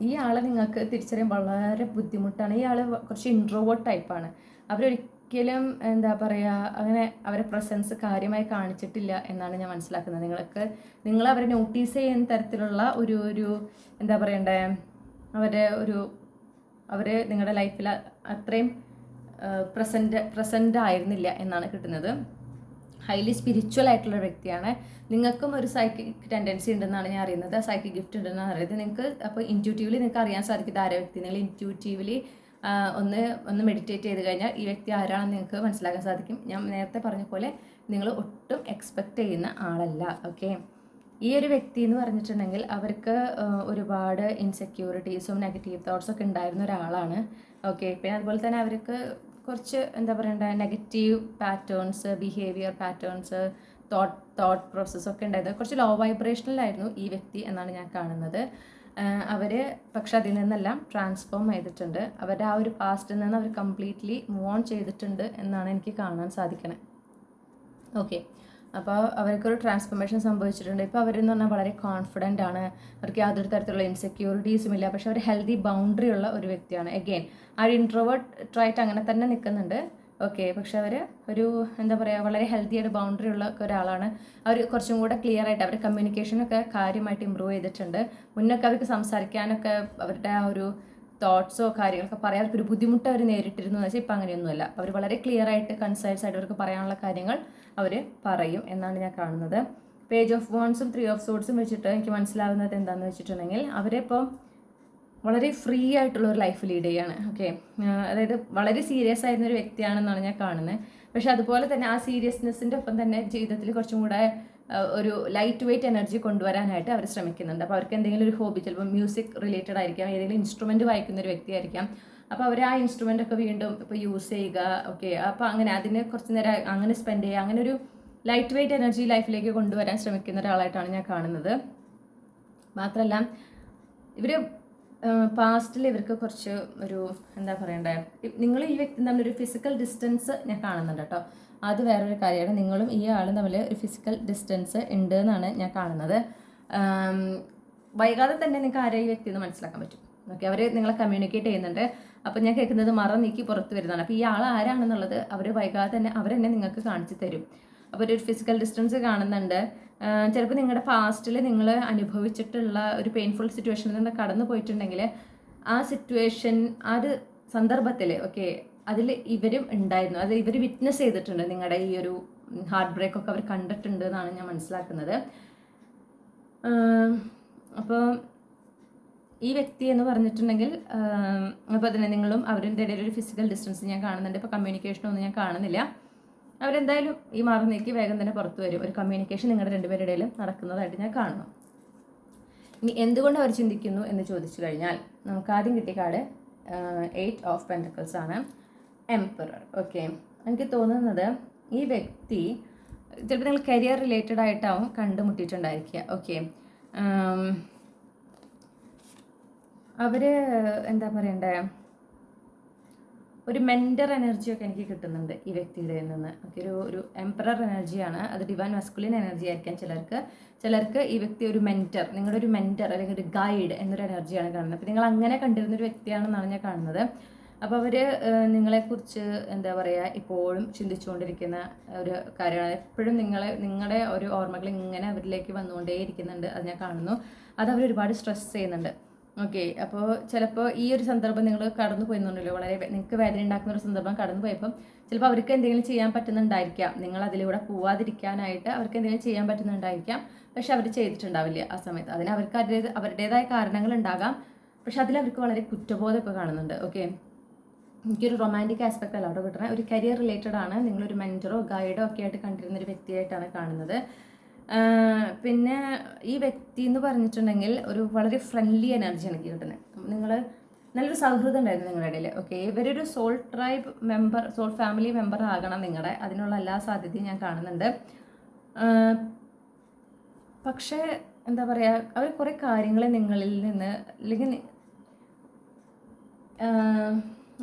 ഈ ആളെ നിങ്ങൾക്ക് തിരിച്ചറിയാൻ വളരെ ബുദ്ധിമുട്ടാണ്. ഈ ആൾ കുറച്ച് ഇൻട്രോവേർട്ട് ടൈപ്പാണ് അവരൊരിക്കലും എന്താ പറയുക അങ്ങനെ അവരെ പ്രസൻസ് കാര്യമായി കാണിച്ചിട്ടില്ല എന്നാണ് ഞാൻ മനസ്സിലാക്കുന്നത്. നിങ്ങൾക്ക് നിങ്ങൾ അവരെ നോട്ടീസ് ചെയ്യുന്ന തരത്തിലുള്ള ഒരു ഒരു എന്താ പറയണ്ടേ അവരെ ഒരു അവർ നിങ്ങളുടെ ലൈഫിൽ അത്രയും പ്രസന്റ് പ്രസന്റ് ആയിരുന്നില്ല എന്നാണ് കിട്ടുന്നത്. ഹൈലി സ്പിരിച്വൽ ആയിട്ടുള്ള വ്യക്തിയാണ്. നിങ്ങൾക്കും ഒരു സൈക്കിക് ടെൻഡൻസി ഉണ്ടെന്നാണ് ഞാൻ അറിയുന്നത്. സൈക്കിക് ഗിഫ്റ്റ് ഉണ്ടെന്നാണ് അറിയുന്നത്. നിങ്ങൾക്ക് അപ്പോൾ ഇന്റ്യൂട്ടീവ്ലി നിങ്ങൾക്ക് അറിയാൻ സാധിക്കും ആരെ വ്യക്തി? നിങ്ങൾ ഇന്റ്യൂട്ടീവ്ലി ഒന്ന് ഒന്ന് മെഡിറ്റേറ്റ് ചെയ്ത് കഴിഞ്ഞാൽ ഈ വ്യക്തി ആരാണെന്ന് നിങ്ങൾക്ക് മനസ്സിലാക്കാൻ സാധിക്കും. ഞാൻ നേരത്തെ പറഞ്ഞ പോലെ നിങ്ങൾ ഒട്ടും എക്സ്പെക്റ്റ് ചെയ്യുന്ന ആളല്ല. ഓക്കെ ഈ ഒരു വ്യക്തി എന്ന് പറഞ്ഞിട്ടുണ്ടെങ്കിൽ അവർക്ക് ഒരുപാട് ഇൻസെക്യൂരിറ്റീസും നെഗറ്റീവ് തോട്ട്സൊക്കെ ഉണ്ടായിരുന്ന ഒരാളാണ്. ഓക്കെ പിന്നെ അതുപോലെ തന്നെ അവർക്ക് കുറച്ച് എന്താ പറയണ്ട negative patterns behaviour patterns thought thought process ഒക്കെ ഉണ്ടായത്. കുറച്ച് ലോ വൈബ്രേഷനിലായിരുന്നു ഈ വ്യക്തി എന്നാണ് ഞാൻ കാണുന്നത്. അവർ പക്ഷെ അതിൽ നിന്നെല്ലാം ട്രാൻസ്ഫോം ചെയ്തിട്ടുണ്ട്. അവരുടെ ആ ഒരു പാസ്റ്റിൽ നിന്ന് അവർ കംപ്ലീറ്റ്ലി മൂവ് ഓൺ ചെയ്തിട്ടുണ്ട് എന്നാണ് എനിക്ക് കാണാൻ സാധിക്കണേ. ഓക്കെ അപ്പോൾ അവർക്കൊരു ട്രാൻസ്ഫോർമേഷൻ സംഭവിച്ചിട്ടുണ്ട്. ഇപ്പോൾ അവരെന്ന് പറഞ്ഞാൽ വളരെ കോൺഫിഡന്റ് ആണ്. അവർക്ക് യാതൊരു തരത്തിലുള്ള ഇൻസെക്യൂരിറ്റീസും ഇല്ല. പക്ഷെ അവർ ഹെൽത്തി ബൗണ്ടറി ഉള്ള ഒരു വ്യക്തിയാണ്. എഗെയിൻ ആ ഇൻട്രോവേർട്ട് ട്രൈറ്റ് അങ്ങനെ തന്നെ നിൽക്കുന്നുണ്ട് ഓക്കെ പക്ഷെ അവർ ഒരു എന്താ പറയുക വളരെ ഹെൽത്തി ആയിട്ട് ബൗണ്ടറി ഉള്ള ഒരാളാണ്. അവർ കുറച്ചും കൂടെ ക്ലിയർ ആയിട്ട് അവരുടെ കമ്മ്യൂണിക്കേഷനൊക്കെ കാര്യമായിട്ട് ഇമ്പ്രൂവ് ചെയ്തിട്ടുണ്ട്. മുന്നൊക്കെ അവർക്ക് സംസാരിക്കാനൊക്കെ അവരുടെ ആ ഒരു തോട്ട്സോ കാര്യങ്ങളൊക്കെ പറയാൻ ഒരു ബുദ്ധിമുട്ട് അവർ നേരിട്ടിരുന്നു എന്ന് വെച്ചാൽ ഇപ്പം അങ്ങനെയൊന്നുമല്ല. അവർ വളരെ ക്ലിയർ ആയിട്ട് കൺസൈസ് ആയിട്ട് അവർക്ക് പറയാനുള്ള കാര്യങ്ങൾ അവർ പറയും എന്നാണ് ഞാൻ കാണുന്നത്. പേജ് ഓഫ് വോൺസും ത്രീ ഓഫ് സോഡ്സും വെച്ചിട്ട് എനിക്ക് മനസ്സിലാവുന്നത് എന്താണെന്ന് വെച്ചിട്ടുണ്ടെങ്കിൽ അവരിപ്പം വളരെ ഫ്രീ ആയിട്ടുള്ള ഒരു ലൈഫ് ലീഡ് ചെയ്യാണ്. ഓക്കെ അതായത് വളരെ സീരിയസ് ആയിരുന്ന ഒരു വ്യക്തിയാണെന്നാണ് ഞാൻ കാണുന്നത്. പക്ഷെ അതുപോലെ തന്നെ ആ സീരിയസ്നെസ്സിന്റെ ഒപ്പം തന്നെ ജീവിതത്തിൽ കുറച്ചും കൂടെ ഒരു ലൈറ്റ് വെയിറ്റ് എനർജി കൊണ്ടുവരാനായിട്ട് അവർ ശ്രമിക്കുന്നുണ്ട്. അപ്പോൾ അവർക്ക് എന്തെങ്കിലും ഒരു ഹോബി ചിലപ്പോൾ മ്യൂസിക് റിലേറ്റഡ് ആയിരിക്കാം ഏതെങ്കിലും ഇൻസ്ട്രുമെന്റ് വായിക്കുന്ന ഒരു വ്യക്തിയായിരിക്കാം അപ്പോൾ അവർ ആ ഇൻസ്ട്രുമെന്റ് ഒക്കെ വീണ്ടും ഇപ്പോൾ യൂസ് ചെയ്യുക ഓക്കെ അപ്പോൾ അങ്ങനെ അതിനെ കുറച്ച് നേരം അങ്ങനെ സ്പെൻഡ് ചെയ്യുക അങ്ങനെ ഒരു ലൈറ്റ് വെയിറ്റ് എനർജി ലൈഫിലേക്ക് കൊണ്ടുവരാൻ ശ്രമിക്കുന്ന ഒരാളായിട്ടാണ് ഞാൻ കാണുന്നത്. മാത്രമല്ല ഇവർ പാസ്റ്റിൽ ഇവർക്ക് കുറച്ച് ഒരു എന്താ പറയണ്ടേ നിങ്ങൾ ഈ വ്യക്തി തമ്മിൽ ഒരു ഫിസിക്കൽ ഡിസ്റ്റൻസ് ഞാൻ കാണുന്നുണ്ട് കേട്ടോ. അത് വേറൊരു കാര്യമാണ്. നിങ്ങളും ഈ ആളും തമ്മിൽ ഒരു ഫിസിക്കൽ ഡിസ്റ്റൻസ് ഉണ്ട് എന്നാണ് ഞാൻ കാണുന്നത്. വൈകാതെ തന്നെ നിങ്ങൾക്ക് ആരെ ഈ വ്യക്തി എന്ന് മനസ്സിലാക്കാൻ പറ്റും. ഓക്കെ അവർ നിങ്ങളെ കമ്മ്യൂണിക്കേറ്റ് ചെയ്യുന്നുണ്ട്. അപ്പോൾ ഞാൻ കേൾക്കുന്നത് മറ നീക്കി പുറത്ത് വരുന്നതാണ്. അപ്പോൾ ഈ ആൾ ആരാണെന്നുള്ളത് അവർ വൈകാതെ തന്നെ അവരെന്നെ നിങ്ങൾക്ക് കാണിച്ചു തരും. അപ്പോൾ ഒരു ഫിസിക്കൽ ഡിസ്റ്റൻസ് കാണുന്നുണ്ട്. ചിലപ്പോൾ നിങ്ങളുടെ പാസ്റ്റിൽ നിങ്ങൾ അനുഭവിച്ചിട്ടുള്ള ഒരു പെയിൻഫുൾ സിറ്റുവേഷനിൽ നിന്ന് കടന്നു പോയിട്ടുണ്ടെങ്കിൽ ആ സിറ്റുവേഷൻ ആ ഒരു സന്ദർഭത്തിൽ ഓക്കെ അതിൽ ഇവരും ഉണ്ടായിരുന്നു. അത് ഇവർ വിറ്റ്നസ് ചെയ്തിട്ടുണ്ട്. നിങ്ങളുടെ ഈ ഒരു ഹാർട്ട് ബ്രേക്ക് ഒക്കെ അവർ കണ്ടിട്ടുണ്ട് എന്നാണ് ഞാൻ മനസ്സിലാക്കുന്നത്. അപ്പോൾ ഈ വ്യക്തി എന്ന് പറഞ്ഞിട്ടുണ്ടെങ്കിൽ അപ്പോൾ തന്നെ നിങ്ങളും അവരുടെ ഇടയിൽ ഒരു ഫിസിക്കൽ ഡിസ്റ്റൻസ് ഞാൻ കാണുന്നുണ്ട്. ഇപ്പോൾ കമ്മ്യൂണിക്കേഷനൊന്നും ഞാൻ കാണുന്നില്ല. അവരെന്തായാലും ഈ മാറി നീക്കി വേഗം തന്നെ പുറത്തു വരും. ഒരു കമ്മ്യൂണിക്കേഷൻ നിങ്ങളുടെ രണ്ടുപേരുടെ ഇടയിലും നടക്കുന്നതായിട്ട് ഞാൻ കാണുന്നു. ഇനി എന്തുകൊണ്ട് അവർ ചിന്തിക്കുന്നു എന്ന് ചോദിച്ചു കഴിഞ്ഞാൽ നമുക്ക് ആദ്യം കിട്ടിയ കാർഡ് എയ്റ്റ് ഓഫ് പെന്റക്കിൾസ് ആണ്. എംപറർ ഓക്കെ എനിക്ക് തോന്നുന്നത് ഈ വ്യക്തി ചിലപ്പോൾ നിങ്ങൾ കരിയർ റിലേറ്റഡ് ആയിട്ടാവും കണ്ടുമുട്ടിയിട്ടുണ്ടായിരിക്കുക. ഓക്കെ അവർ എന്താ പറയണ്ടേ? ഒരു മെന്റർ എനർജിയൊക്കെ എനിക്ക് കിട്ടുന്നുണ്ട് ഈ വ്യക്തിയുടെ നിന്ന്. ഓക്കെ ഒരു ഒരു എംപറർ എനർജിയാണ് അത് ഡിവൈൻ മസ്കുലിൻ എനർജി ആയിരിക്കാം ചിലർക്ക്. ചിലർക്ക് ഈ വ്യക്തി ഒരു മെന്റർ നിങ്ങളുടെ ഒരു മെന്റർ അല്ലെങ്കിൽ ഒരു ഗൈഡ് എന്നൊരു എനർജിയാണ് കാണുന്നത്. അപ്പോൾ നിങ്ങൾ അങ്ങനെ കണ്ടിരുന്ന ഒരു വ്യക്തിയാണെന്നാണ് ഞാൻ കാണുന്നത്. അപ്പോൾ അവർ നിങ്ങളെക്കുറിച്ച് എന്താ പറയുക ഇപ്പോഴും ചിന്തിച്ചുകൊണ്ടിരിക്കുന്ന ഒരു കാര്യമാണ്. എപ്പോഴും നിങ്ങളെ നിങ്ങളുടെ ഒരു ഓർമ്മകൾ ഇങ്ങനെ അവരിലേക്ക് വന്നുകൊണ്ടേ ഇരിക്കുന്നുണ്ട്. അത് ഞാൻ കാണുന്നു. അത് അവർ ഒരുപാട് സ്ട്രെസ് ചെയ്യുന്നുണ്ട്. ഓക്കെ അപ്പോൾ ചിലപ്പോൾ ഈ ഒരു സന്ദർഭം നിങ്ങൾ കടന്നു പോയിരുന്നുണ്ടല്ലോ വളരെ നിങ്ങൾക്ക് വേദന ഉണ്ടാക്കുന്ന ഒരു സന്ദർഭം കടന്നു പോയപ്പം ചിലപ്പോൾ അവർക്ക് എന്തെങ്കിലും ചെയ്യാൻ പറ്റുന്നുണ്ടായിരിക്കാം. നിങ്ങൾ അതിലൂടെ പോവാതിരിക്കാനായിട്ട് അവർക്ക് എന്തെങ്കിലും ചെയ്യാൻ പറ്റുന്നുണ്ടായിരിക്കാം. പക്ഷെ അവർ ചെയ്തിട്ടുണ്ടാവില്ല ആ സമയത്ത്. അതിന് അവർക്ക് അവരുടെ അവരുടേതായ കാരണങ്ങൾ ഉണ്ടാകാം. പക്ഷെ അതിൽ അവർക്ക് വളരെ കുറ്റബോധം ഇപ്പോൾ കാണുന്നുണ്ട്. ഓക്കെ എനിക്കൊരു റൊമാന്റിക് ആസ്പെക്റ്റ് അല്ല അവിടെ കിട്ടുന്നത് ഒരു കരിയർ റിലേറ്റഡ് ആണ്. നിങ്ങളൊരു മെന്ററോ ഗൈഡോ ഒക്കെ ആയിട്ട് കണ്ടിരുന്ന ഒരു വ്യക്തിയായിട്ടാണ് കാണുന്നത്. പിന്നെ ഈ വ്യക്തി എന്ന് പറഞ്ഞിട്ടുണ്ടെങ്കിൽ ഒരു വളരെ ഫ്രണ്ട്ലി എനർജി എനിക്ക് കിട്ടുന്നത്. നിങ്ങൾ നല്ലൊരു സൗഹൃദം ഉണ്ടായിരുന്നു നിങ്ങളുടെ ഇടയിൽ ഓക്കെ ഇവരൊരു soul tribe member soul family member ആകണം നിങ്ങളുടെ അതിനുള്ള എല്ലാ സാധ്യതയും ഞാൻ കാണുന്നുണ്ട്. പക്ഷേ എന്താ പറയുക അവർ കുറേ കാര്യങ്ങൾ നിങ്ങളിൽ നിന്ന് അല്ലെങ്കിൽ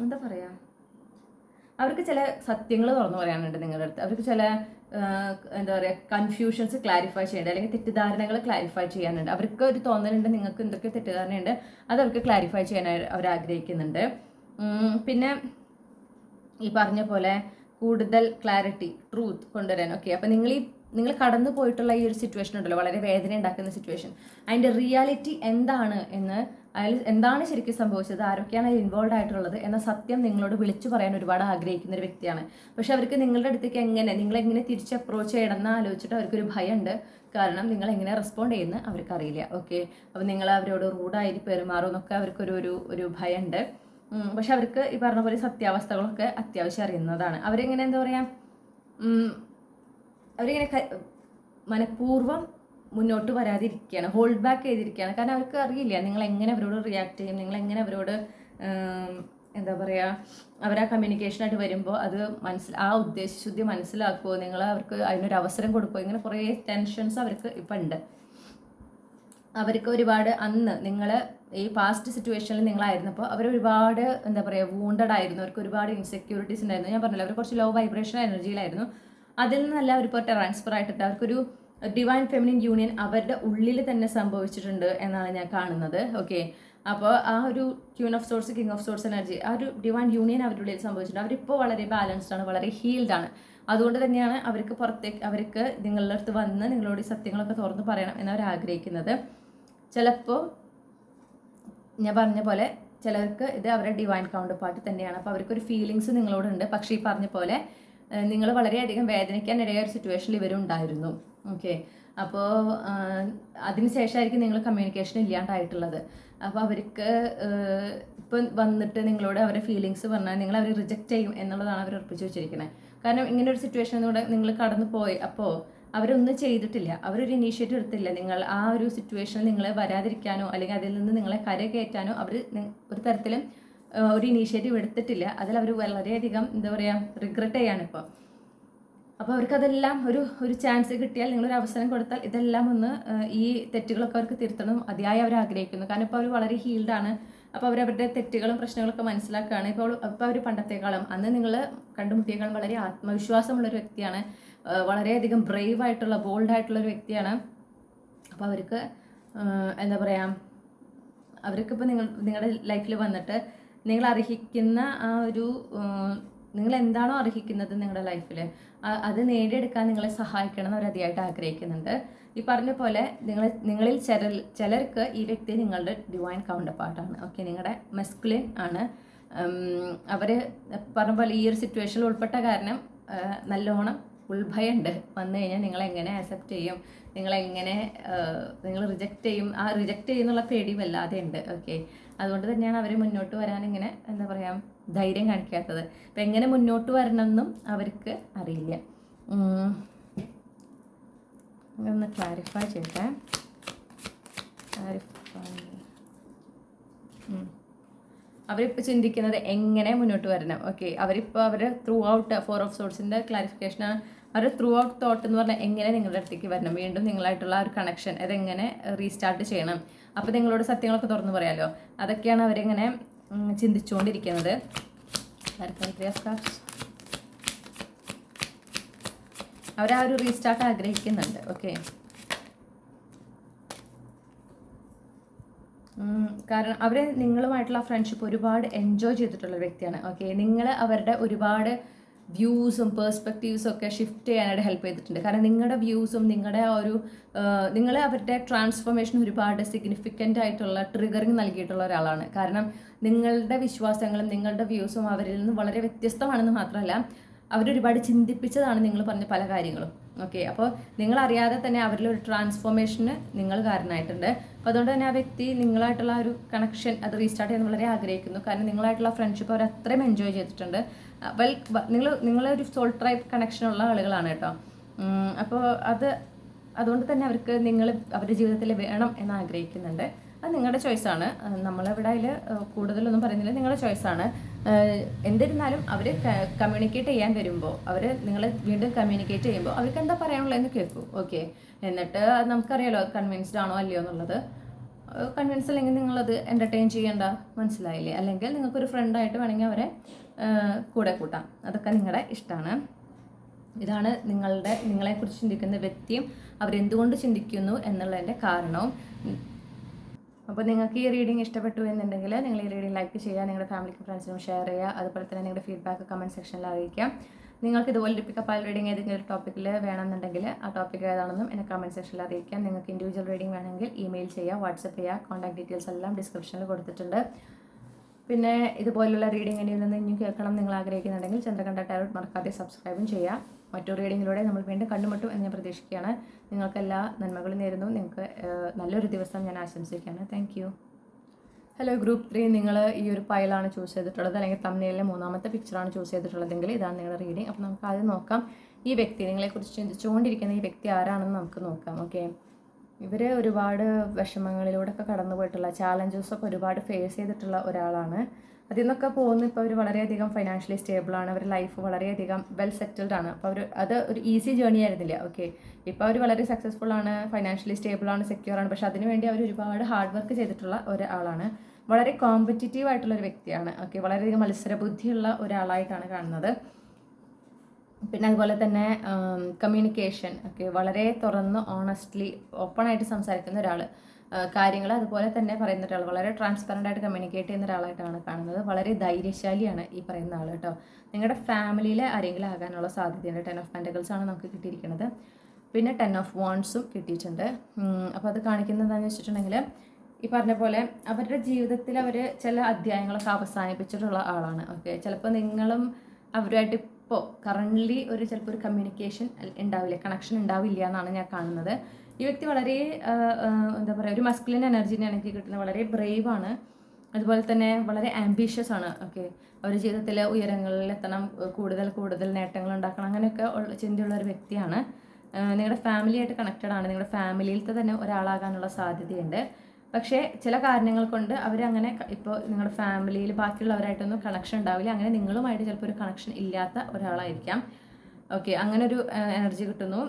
എന്താ പറയുക അവർക്ക് ചില സത്യങ്ങൾ തുറന്നു പറയാനുണ്ട് നിങ്ങളുടെ അടുത്ത്. അവർക്ക് ചില എന്താ പറയുക കൺഫ്യൂഷൻസ് ക്ലാരിഫൈ ചെയ്യേണ്ടത് അല്ലെങ്കിൽ തെറ്റിദ്ധാരണകൾ ക്ലാരിഫൈ ചെയ്യാനുണ്ട്. അവർക്ക് ഒരു തോന്നലുണ്ട് നിങ്ങൾക്ക് എന്തൊക്കെ തെറ്റിദ്ധാരണയുണ്ട് അത് അവർക്ക് ക്ലാരിഫൈ ചെയ്യാൻ അവർ ആഗ്രഹിക്കുന്നുണ്ട്. പിന്നെ ഈ പറഞ്ഞ പോലെ കൂടുതൽ ക്ലാരിറ്റി ട്രൂത്ത് കൊണ്ടുവരാൻ ഓക്കെ അപ്പം നിങ്ങൾ ഈ നിങ്ങൾ കടന്നു പോയിട്ടുള്ള ഈ ഒരു സിറ്റുവേഷൻ ഉണ്ടല്ലോ വളരെ വേദന ഉണ്ടാക്കുന്ന സിറ്റുവേഷൻ അതിന്റെ റിയാലിറ്റി എന്താണ് എന്ന് അതിൽ എന്താണ് ശരിക്കും സംഭവിച്ചത്? ആരൊക്കെയാണ് ഇൻവോൾവ് ആയിട്ടുള്ളത്? എന്ന സത്യം നിങ്ങളോട് വിളിച്ചു പറയാൻ ഒരുപാട് ആഗ്രഹിക്കുന്ന ഒരു വ്യക്തിയാണ്. പക്ഷെ അവർക്ക് നിങ്ങളുടെ അടുത്തേക്ക് എങ്ങനെ നിങ്ങൾ എങ്ങനെ തിരിച്ച് അപ്രോച്ച് ചെയ്യണമെന്ന് ആലോചിച്ചിട്ട് അവർക്കൊരു ഭയമുണ്ട്. കാരണം നിങ്ങൾ എങ്ങനെ റെസ്പോണ്ട് ചെയ്യുന്ന അവർക്കറിയില്ല. ഓക്കെ അപ്പോൾ നിങ്ങൾ അവരോട് റൂഡായി പെരുമാറും എന്നൊക്കെ അവർക്കൊരു ഒരു ഒരു ഭയമുണ്ട്. പക്ഷെ അവർക്ക് ഈ പറഞ്ഞ പോലെ സത്യാവസ്ഥകളൊക്കെ അത്യാവശ്യം അറിയുന്നതാണ്. അവരെങ്ങനെ എന്താ പറയുക അവരിങ്ങനെ മനഃപൂർവം മുന്നോട്ട് വരാതിരിക്കുകയാണ് ഹോൾഡ് ബാക്ക് ചെയ്തിരിക്കുകയാണ്. കാരണം അവർക്ക് അറിയില്ല നിങ്ങൾ എങ്ങനെ അവരോട് റിയാക്ട് ചെയ്യും നിങ്ങൾ എങ്ങനെ അവരോട് എന്താ പറയുക അവരാ കമ്മ്യൂണിക്കേഷനായിട്ട് വരുമ്പോൾ അത് മനസ്സിൽ ആ ഉദ്ദേശശുദ്ധി മനസ്സിലാക്കുമോ നിങ്ങൾ അവർക്ക് അതിനൊരു അവസരം കൊടുക്കുമോ ഇങ്ങനെ കുറേ ടെൻഷൻസ് അവർക്ക് ഇപ്പം ഉണ്ട്. അവർക്ക് ഒരുപാട് അന്ന് നിങ്ങൾ ഈ പാസ്റ്റ് സിറ്റുവേഷനിൽ നിങ്ങളായിരുന്നപ്പോൾ അവർ ഒരുപാട് എന്താ പറയുക വൂണ്ടഡ് ആയിരുന്നു. അവർക്ക് ഒരുപാട് ഇൻസെക്യൂരിറ്റീസ് ഉണ്ടായിരുന്നു. ഞാൻ പറഞ്ഞില്ല അവർ കുറച്ച് ലോ വൈബ്രേഷൻ എനർജിയിലായിരുന്നു അതിൽ നിന്നല്ല അവരിപ്പോൾ ട്രാൻസ്ഫർ ആയിട്ടിട്ട് അവർക്കൊരു ഡിവൈൻ ഫെമിനിൻ യൂണിയൻ അവരുടെ ഉള്ളിൽ തന്നെ സംഭവിച്ചിട്ടുണ്ട് എന്നാണ് ഞാൻ കാണുന്നത്. ഓക്കെ അപ്പോൾ ആ ഒരു queen of swords king of swords energy ആ ഒരു ഡിവൈൻ യൂണിയൻ അവരുടെ ഉള്ളിൽ സംഭവിച്ചിട്ടുണ്ട്. അവരിപ്പോൾ വളരെ ബാലൻസ്ഡ് ആണ് വളരെ ഹീൽഡ് ആണ്. അതുകൊണ്ട് തന്നെയാണ് അവർക്ക് പുറത്തേക്ക് അവർക്ക് നിങ്ങളുടെ അടുത്ത് വന്ന് നിങ്ങളോട് ഈ സത്യങ്ങളൊക്കെ തുറന്ന് പറയണം എന്നവർ ആഗ്രഹിക്കുന്നത്. ചിലപ്പോൾ ഞാൻ പറഞ്ഞ പോലെ ചിലർക്ക് ഇത് അവരുടെ ഡിവൈൻ കൗണ്ടർ പാർട്ട് തന്നെയാണ് അപ്പോൾ അവർക്കൊരു ഫീലിങ്സ് നിങ്ങളോടുണ്ട്. പക്ഷേ ഈ പറഞ്ഞ പോലെ നിങ്ങൾ വളരെയധികം വേദനിക്കാൻ ഇടയായ ഒരു സിറ്റുവേഷനിൽ ഇവരുണ്ടായിരുന്നു. ഓക്കെ അപ്പോൾ അതിന് ശേഷമായിരിക്കും നിങ്ങൾ കമ്മ്യൂണിക്കേഷൻ ഇല്ലാണ്ടായിട്ടുള്ളത്. അപ്പോൾ അവർക്ക് ഇപ്പം വന്നിട്ട് നിങ്ങളോട് അവരുടെ ഫീലിങ്സ് പറഞ്ഞാൽ നിങ്ങൾ അവരെ റിജക്റ്റ് ചെയ്യും എന്നുള്ളതാണ് അവർ ഉറപ്പിച്ച് വെച്ചിരിക്കുന്നത് കാരണം ഇങ്ങനെ ഒരു സിറ്റുവേഷനിലൂടെ നിങ്ങൾ കടന്നു പോയി അപ്പോൾ അവരൊന്നും ചെയ്തിട്ടില്ല. അവരൊരു ഇനീഷ്യേറ്റീവ് എടുത്തില്ല. നിങ്ങൾ ആ ഒരു സിറ്റുവേഷനിൽ നിങ്ങൾ വരാതിരിക്കാനോ അല്ലെങ്കിൽ അതിൽ നിന്ന് നിങ്ങളെ കരകയറ്റാനോ അവർ ഒരു തരത്തിലും ഒരു ഇനീഷ്യേറ്റീവ് എടുത്തിട്ടില്ല. അതിൽ അവർ വളരെയധികം എന്താ പറയുക റിഗ്രറ്റ് ചെയ്യാണ് ഇപ്പോൾ അപ്പോൾ അവർക്കതെല്ലാം ഒരു ഒരു ചാൻസ് കിട്ടിയാൽ നിങ്ങളൊരു അവസരം കൊടുത്താൽ ഇതെല്ലാം ഒന്ന് ഈ തെറ്റുകളൊക്കെ അവർക്ക് തിരുത്തണം അതിയായി അവർ ആഗ്രഹിക്കുന്നു. കാരണം ഇപ്പോൾ അവർ വളരെ ഹീൽഡാണ് അപ്പോൾ അവർ അവരുടെ തെറ്റുകളും പ്രശ്നങ്ങളൊക്കെ മനസ്സിലാക്കുകയാണ്. ഇപ്പോൾ ഇപ്പോൾ അവർ പണ്ടത്തെക്കാളും അന്ന് നിങ്ങൾ കണ്ടുമുട്ടിയേക്കാളും വളരെ ആത്മവിശ്വാസമുള്ളൊരു വ്യക്തിയാണ്. ആ, വളരെയധികം ബ്രേവ് ആയിട്ടുള്ള ബോൾഡ് ആയിട്ടുള്ള ഒരു വ്യക്തിയാണ്. അപ്പോൾ അവർക്ക് എന്താ പറയുക അവർക്കിപ്പോൾ നിങ്ങൾ നിങ്ങളുടെ ലൈഫിൽ വന്നിട്ട് നിങ്ങൾ അർഹിക്കുന്ന ആ ഒരു നിങ്ങൾ എന്താണോ അർഹിക്കുന്നത് നിങ്ങളുടെ ലൈഫിൽ അത് നേടിയെടുക്കാൻ നിങ്ങളെ സഹായിക്കണം എന്ന് അവർ അതിയായിട്ട് ആഗ്രഹിക്കുന്നുണ്ട്. ഈ പറഞ്ഞ പോലെ നിങ്ങൾ നിങ്ങളിൽ ചില ചിലർക്ക് ഈ വ്യക്തി നിങ്ങളുടെ ഡിവൈൻ കൗണ്ടർ പാർട്ടാണ് ഓക്കെ നിങ്ങളുടെ മെസ്കുലിൻ ആണ്. അവർ പറഞ്ഞ പോലെ ഈ ഒരു സിറ്റുവേഷനിൽ ഉൾപ്പെട്ട കാരണം നല്ലോണം ഉൾഭയമുണ്ട് വന്നു കഴിഞ്ഞാൽ നിങ്ങൾ എങ്ങനെ ആക്സെപ്റ്റ് ചെയ്യും? നിങ്ങളെങ്ങനെ നിങ്ങൾ റിജക്റ്റ് ചെയ്യും? ആ റിജക്റ്റ് ചെയ്യുന്നുള്ള പേടി വല്ലാതെ ഉണ്ട്. ഓക്കെ അതുകൊണ്ട് തന്നെയാണ് അവർ മുന്നോട്ട് വരാൻ ഇങ്ങനെ എന്താ പറയുക ധൈര്യം കാണിക്കാത്തത്. അപ്പം എങ്ങനെ മുന്നോട്ട് വരണമെന്നും അവർക്ക് അറിയില്ല. ഒന്ന് ക്ലാരിഫൈ ചെയ്യട്ടെ. ക്ലാരിഫൈ അവരിപ്പോൾ ചിന്തിക്കുന്നത് എങ്ങനെ മുന്നോട്ട് വരണം? ഓക്കെ അവരിപ്പോൾ അവർ ത്രൂ ഔട്ട് ഫോർ ഓഫ് സോഴ്സിന്റെ ക്ലാരിഫിക്കേഷൻ അവർ ത്രൂ ഔട്ട് തോട്ട് എന്ന് പറഞ്ഞാൽ എങ്ങനെ നിങ്ങളുടെ അടുത്തേക്ക് വരണം? വീണ്ടും നിങ്ങളായിട്ടുള്ള ഒരു കണക്ഷൻ അതെങ്ങനെ റീസ്റ്റാർട്ട് ചെയ്യണം? അപ്പോൾ നിങ്ങളോട് സത്യങ്ങളൊക്കെ തുറന്നു പറയാമല്ലോ അതൊക്കെയാണ് അവരിങ്ങനെ ചിന്തിച്ചുകൊണ്ടിരിക്കുന്നത് അവർ ആ ഒരു റീസ്റ്റാർട്ട് ആഗ്രഹിക്കുന്നുണ്ട്. ഓക്കെ കാരണം അവർ നിങ്ങളുമായിട്ടുള്ള ഫ്രണ്ട്ഷിപ്പ് ഒരുപാട് എൻജോയ് ചെയ്തിട്ടുള്ള വ്യക്തിയാണ്. ഓക്കെ നിങ്ങൾ അവരുടെ ഒരുപാട് വ്യൂസും പേഴ്സ്പെക്റ്റീവ്സും ഒക്കെ ഷിഫ്റ്റ് ചെയ്യാനായിട്ട് ഹെൽപ്പ് ചെയ്തിട്ടുണ്ട്. കാരണം നിങ്ങളുടെ വ്യൂസും നിങ്ങളുടെ ആ ഒരു നിങ്ങൾ അവരുടെ ട്രാൻസ്ഫോർമേഷൻ ഒരുപാട് സിഗ്നിഫിക്കന്റ് ആയിട്ടുള്ള ട്രിഗറിങ് നൽകിയിട്ടുള്ള ഒരാളാണ്. കാരണം നിങ്ങളുടെ വിശ്വാസങ്ങളും നിങ്ങളുടെ വ്യൂസും അവരിൽ നിന്ന് വളരെ വ്യത്യസ്തമാണെന്ന് മാത്രമല്ല അവരൊരുപാട് ചിന്തിപ്പിച്ചതാണ് നിങ്ങൾ പറഞ്ഞ പല കാര്യങ്ങളും. ഓക്കെ അപ്പോൾ നിങ്ങൾ അറിയാതെ തന്നെ അവരിൽ ഒരു ട്രാൻസ്ഫോർമേഷന് നിങ്ങൾ കാരണമായിട്ടുണ്ട് അപ്പോൾ അതുകൊണ്ട് തന്നെ ആ വ്യക്തി നിങ്ങളായിട്ടുള്ള ഒരു കണക്ഷൻ അത് റീസ്റ്റാർട്ട് ചെയ്യാൻ വളരെ ആഗ്രഹിക്കുന്നു. കാരണം നിങ്ങളായിട്ടുള്ള ഫ്രണ്ട്ഷിപ്പ് അവർ അത്രയും എൻജോയ് ചെയ്തിട്ടുണ്ട്. വെൽ നിങ്ങൾ നിങ്ങളൊരു സോൾ ട്രൈബ് കണക്ഷനുള്ള ആളുകളാണ് കേട്ടോ. അപ്പോൾ അത് അതുകൊണ്ട് തന്നെ അവർക്ക് നിങ്ങൾ അവരുടെ ജീവിതത്തിൽ വേണം എന്ന് ആഗ്രഹിക്കുന്നുണ്ട്. അത് നിങ്ങളുടെ ചോയ്സാണ് നമ്മളിവിടെ അതിൽ കൂടുതലൊന്നും പറയുന്നില്ല. നിങ്ങളുടെ ചോയ്സാണ് എന്നിരുന്നാലും അവർ കമ്മ്യൂണിക്കേറ്റ് ചെയ്യാൻ വരുമ്പോൾ അവർ നിങ്ങൾ വീണ്ടും കമ്മ്യൂണിക്കേറ്റ് ചെയ്യുമ്പോൾ അവർക്ക് എന്താ പറയാനുള്ളതെന്ന് കേൾക്കൂ. ഓക്കെ എന്നിട്ട് നമുക്കറിയാലോ കൺവിൻസ്ഡ് ആണോ അല്ലയോ എന്നുള്ളത്. കൺവിൻസ് അല്ലെങ്കിൽ നിങ്ങളത് എന്റർടൈൻ ചെയ്യേണ്ട? മനസ്സിലായില്ലേ? അല്ലെങ്കിൽ നിങ്ങൾക്കൊരു ഫ്രണ്ടായിട്ട് വേണമെങ്കിൽ അവരെ കൂടെ കൂട്ടാം. അതൊക്കെ നിങ്ങളുടെ ഇഷ്ടമാണ്. ഇതാണ് നിങ്ങളുടെ നിങ്ങളെക്കുറിച്ച് ചിന്തിക്കുന്ന വ്യക്തിയും അവരെന്തുകൊണ്ട് ചിന്തിക്കുന്നു എന്നുള്ളതിന്റെ കാരണവും അപ്പോൾ നിങ്ങൾക്ക് ഈ റീഡിംഗ് ഇഷ്ടപ്പെട്ടു എന്നുണ്ടെങ്കിൽ നിങ്ങൾ ഈ റീഡിംഗ് ലൈക്ക് ചെയ്യുക നിങ്ങളുടെ ഫാമിലിക്ക് ഫ്രണ്ട്സിനും ഷെയർ ചെയ്യുക. അതുപോലെ തന്നെ നിങ്ങളുടെ ഫീഡ്ബാക്ക് കമന്റ് സെക്ഷനിൽ അറിയിക്കാം. നിങ്ങൾക്ക് ഇതുപോലെ ഒരു പിക്കപ്പ് ആൾ റീഡിംഗ് ഏതെങ്കിലും ഒരു ടോപ്പിക്കിൽ വേണമെന്നുണ്ടെങ്കിൽ ആ ടോപ്പിക് ഏതാണെന്നും എന്നെ കമന്റ് സെക്ഷനിൽ അറിയിക്കാം. നിങ്ങൾക്ക് ഇൻഡിവിജ്വൽ റീഡിംഗ് വേണമെങ്കിൽ ഇമെയിൽ ചെയ്യുക വാട്സപ്പ് ചെയ്യുക കോൺടാക്ട് ഡീറ്റെയിൽസ് എല്ലാം ഡിസ്ക്രിപ്ഷനിൽ കൊടുത്തിട്ടുണ്ട്. പിന്നെ ഇതുപോലുള്ള റീഡിംഗ് എന്നിൽ നിന്ന് ഇനിയും കേൾക്കണം നിങ്ങൾ ആഗ്രഹിക്കുന്നുണ്ടെങ്കിൽ ചന്ദ്രകണ്ഠ ടാരോട്ട് മറക്കാതെ സബ്സ്ക്രൈബും ചെയ്യുക. മറ്റൊരു റീഡിങ്ങിലൂടെ നമ്മൾ വീണ്ടും കണ്ടുമുട്ടും എന്ന് ഞാൻ പ്രതീക്ഷിക്കുകയാണ്. നിങ്ങൾക്ക് എല്ലാ നന്മകളും നേരുന്നു. നിങ്ങൾക്ക് നല്ലൊരു ദിവസം ഞാൻ ആശംസിക്കുകയാണ്. താങ്ക് ഹലോ ഗ്രൂപ്പ് ത്രീ നിങ്ങൾ ഈ ഒരു പൈലാണ് ചൂസ് ചെയ്തിട്ടുള്ളത്. അല്ലെങ്കിൽ തമ്മിലെ മൂന്നാമത്തെ പിക്ചറാണ് ചൂസ് ചെയ്തിട്ടുള്ളതെങ്കിൽ ഇതാണ് നിങ്ങളുടെ റീഡിങ് അപ്പോൾ നമുക്ക് ആദ്യം നോക്കാം. ഈ വ്യക്തി നിങ്ങളെക്കുറിച്ച് ചിന്തിച്ചുകൊണ്ടിരിക്കുന്ന ഈ വ്യക്തി ആരാണെന്ന് നമുക്ക് നോക്കാം. ഓക്കെ ഇവർ ഒരുപാട് വിഷമങ്ങളിലൂടെയൊക്കെ കടന്നു പോയിട്ടുള്ള ചാലഞ്ചസൊക്കെ ഒരുപാട് ഫേസ് ചെയ്തിട്ടുള്ള ഒരാളാണ്. അതിൽ നിന്നൊക്കെ പോകുന്ന ഇപ്പോൾ അവർ വളരെയധികം ഫൈനാൻഷ്യലി സ്റ്റേബിളാണ് അവർ ലൈഫ് വളരെയധികം വെൽ സെറ്റിൽഡ് ആണ്. അപ്പോൾ അവർ അത് ഒരു ഈസി ജേണി ആയിരുന്നില്ല. ഓക്കെ ഇപ്പോൾ അവർ വളരെ സക്സസ്ഫുൾ ആണ് ഫൈനാൻഷ്യലി സ്റ്റേബിൾ ആണ് സെക്യൂർ ആണ്. പക്ഷേ അതിനുവേണ്ടി അവർ ഒരുപാട് ഹാർഡ് വർക്ക് ചെയ്തിട്ടുള്ള ഒരാളാണ്. വളരെ കോമ്പറ്റീറ്റീവ് ആയിട്ടുള്ള ഒരു വ്യക്തിയാണ്. ഓക്കെ വളരെയധികം മത്സരബുദ്ധിയുള്ള ഒരാളായിട്ടാണ് കാണുന്നത്. പിന്നെ അതുപോലെ തന്നെ കമ്മ്യൂണിക്കേഷൻ ഒക്കെ വളരെ തുറന്ന് ഓണസ്റ്റ്ലി ഓപ്പണായിട്ട് സംസാരിക്കുന്ന ഒരാൾ കാര്യങ്ങൾ അതുപോലെ തന്നെ പറയുന്ന ഒരാൾ വളരെ ട്രാൻസ്പെറന്റ് ആയിട്ട് കമ്മ്യൂണിക്കേറ്റ് ചെയ്യുന്ന ഒരാളായിട്ടാണ് കാണുന്നത്. വളരെ ധൈര്യശാലിയാണ് ഈ പറയുന്ന ആൾ കേട്ടോ. നിങ്ങളുടെ ഫാമിലിയിലെ ആരെങ്കിലും ആകാനുള്ള സാധ്യതയുണ്ട്. ടെൻ ഓഫ് പെന്റകൾസ് ആണ് നമുക്ക് കിട്ടിയിരിക്കുന്നത്. പിന്നെ ടെൻ ഓഫ് വോൺസും കിട്ടിയിട്ടുണ്ട്. അപ്പോൾ അത് കാണിക്കുന്നത് എന്താണെന്ന് വെച്ചിട്ടുണ്ടെങ്കിൽ ഈ പറഞ്ഞ പോലെ അവരുടെ ജീവിതത്തിൽ അവർ ചില അധ്യായങ്ങളൊക്കെ അവസാനിപ്പിച്ചിട്ടുള്ള ആളാണ്. ഓക്കെ ചിലപ്പോൾ നിങ്ങളും അവരുമായിട്ട് ഇപ്പോൾ കറന്റ്ലി ഒരു ചിലപ്പോൾ ഒരു കമ്മ്യൂണിക്കേഷൻ ഉണ്ടാവില്ല കണക്ഷൻ ഉണ്ടാവില്ല എന്നാണ് ഞാൻ കാണുന്നത്. ഈ വ്യക്തി വളരെ എന്താ പറയുക ഒരു മസ്കുലിൻ എനർജിനെ എനിക്ക് കിട്ടുന്നത് വളരെ ബ്രേവ് ആണ്. അതുപോലെ തന്നെ വളരെ ആംബീഷ്യസ് ആണ്. ഓക്കെ അവർ ജീവിതത്തിൽ ഉയരങ്ങളിൽ എത്തണം കൂടുതൽ കൂടുതൽ നേട്ടങ്ങൾ ഉണ്ടാക്കണം അങ്ങനെയൊക്കെ ഉള്ള ചിന്തയുള്ള ഒരു വ്യക്തിയാണ്. നിങ്ങളുടെ ഫാമിലിയായിട്ട് കണക്റ്റഡ് ആണ്. നിങ്ങളുടെ ഫാമിലിയിലത്തെ തന്നെ ഒരാളാകാനുള്ള സാധ്യതയുണ്ട്. പക്ഷേ ചില കാരണങ്ങൾ കൊണ്ട് അവരങ്ങനെ ഇപ്പോൾ നിങ്ങളുടെ ഫാമിലിയിൽ ബാക്കിയുള്ളവരായിട്ടൊന്നും കണക്ഷൻ ഉണ്ടാവില്ല. അങ്ങനെ നിങ്ങളുമായിട്ട് ചിലപ്പോൾ ഒരു കണക്ഷൻ ഇല്ലാത്ത ഒരാളായിരിക്കാം. ഓക്കെ അങ്ങനെ ഒരു എനർജി കിട്ടുന്നു.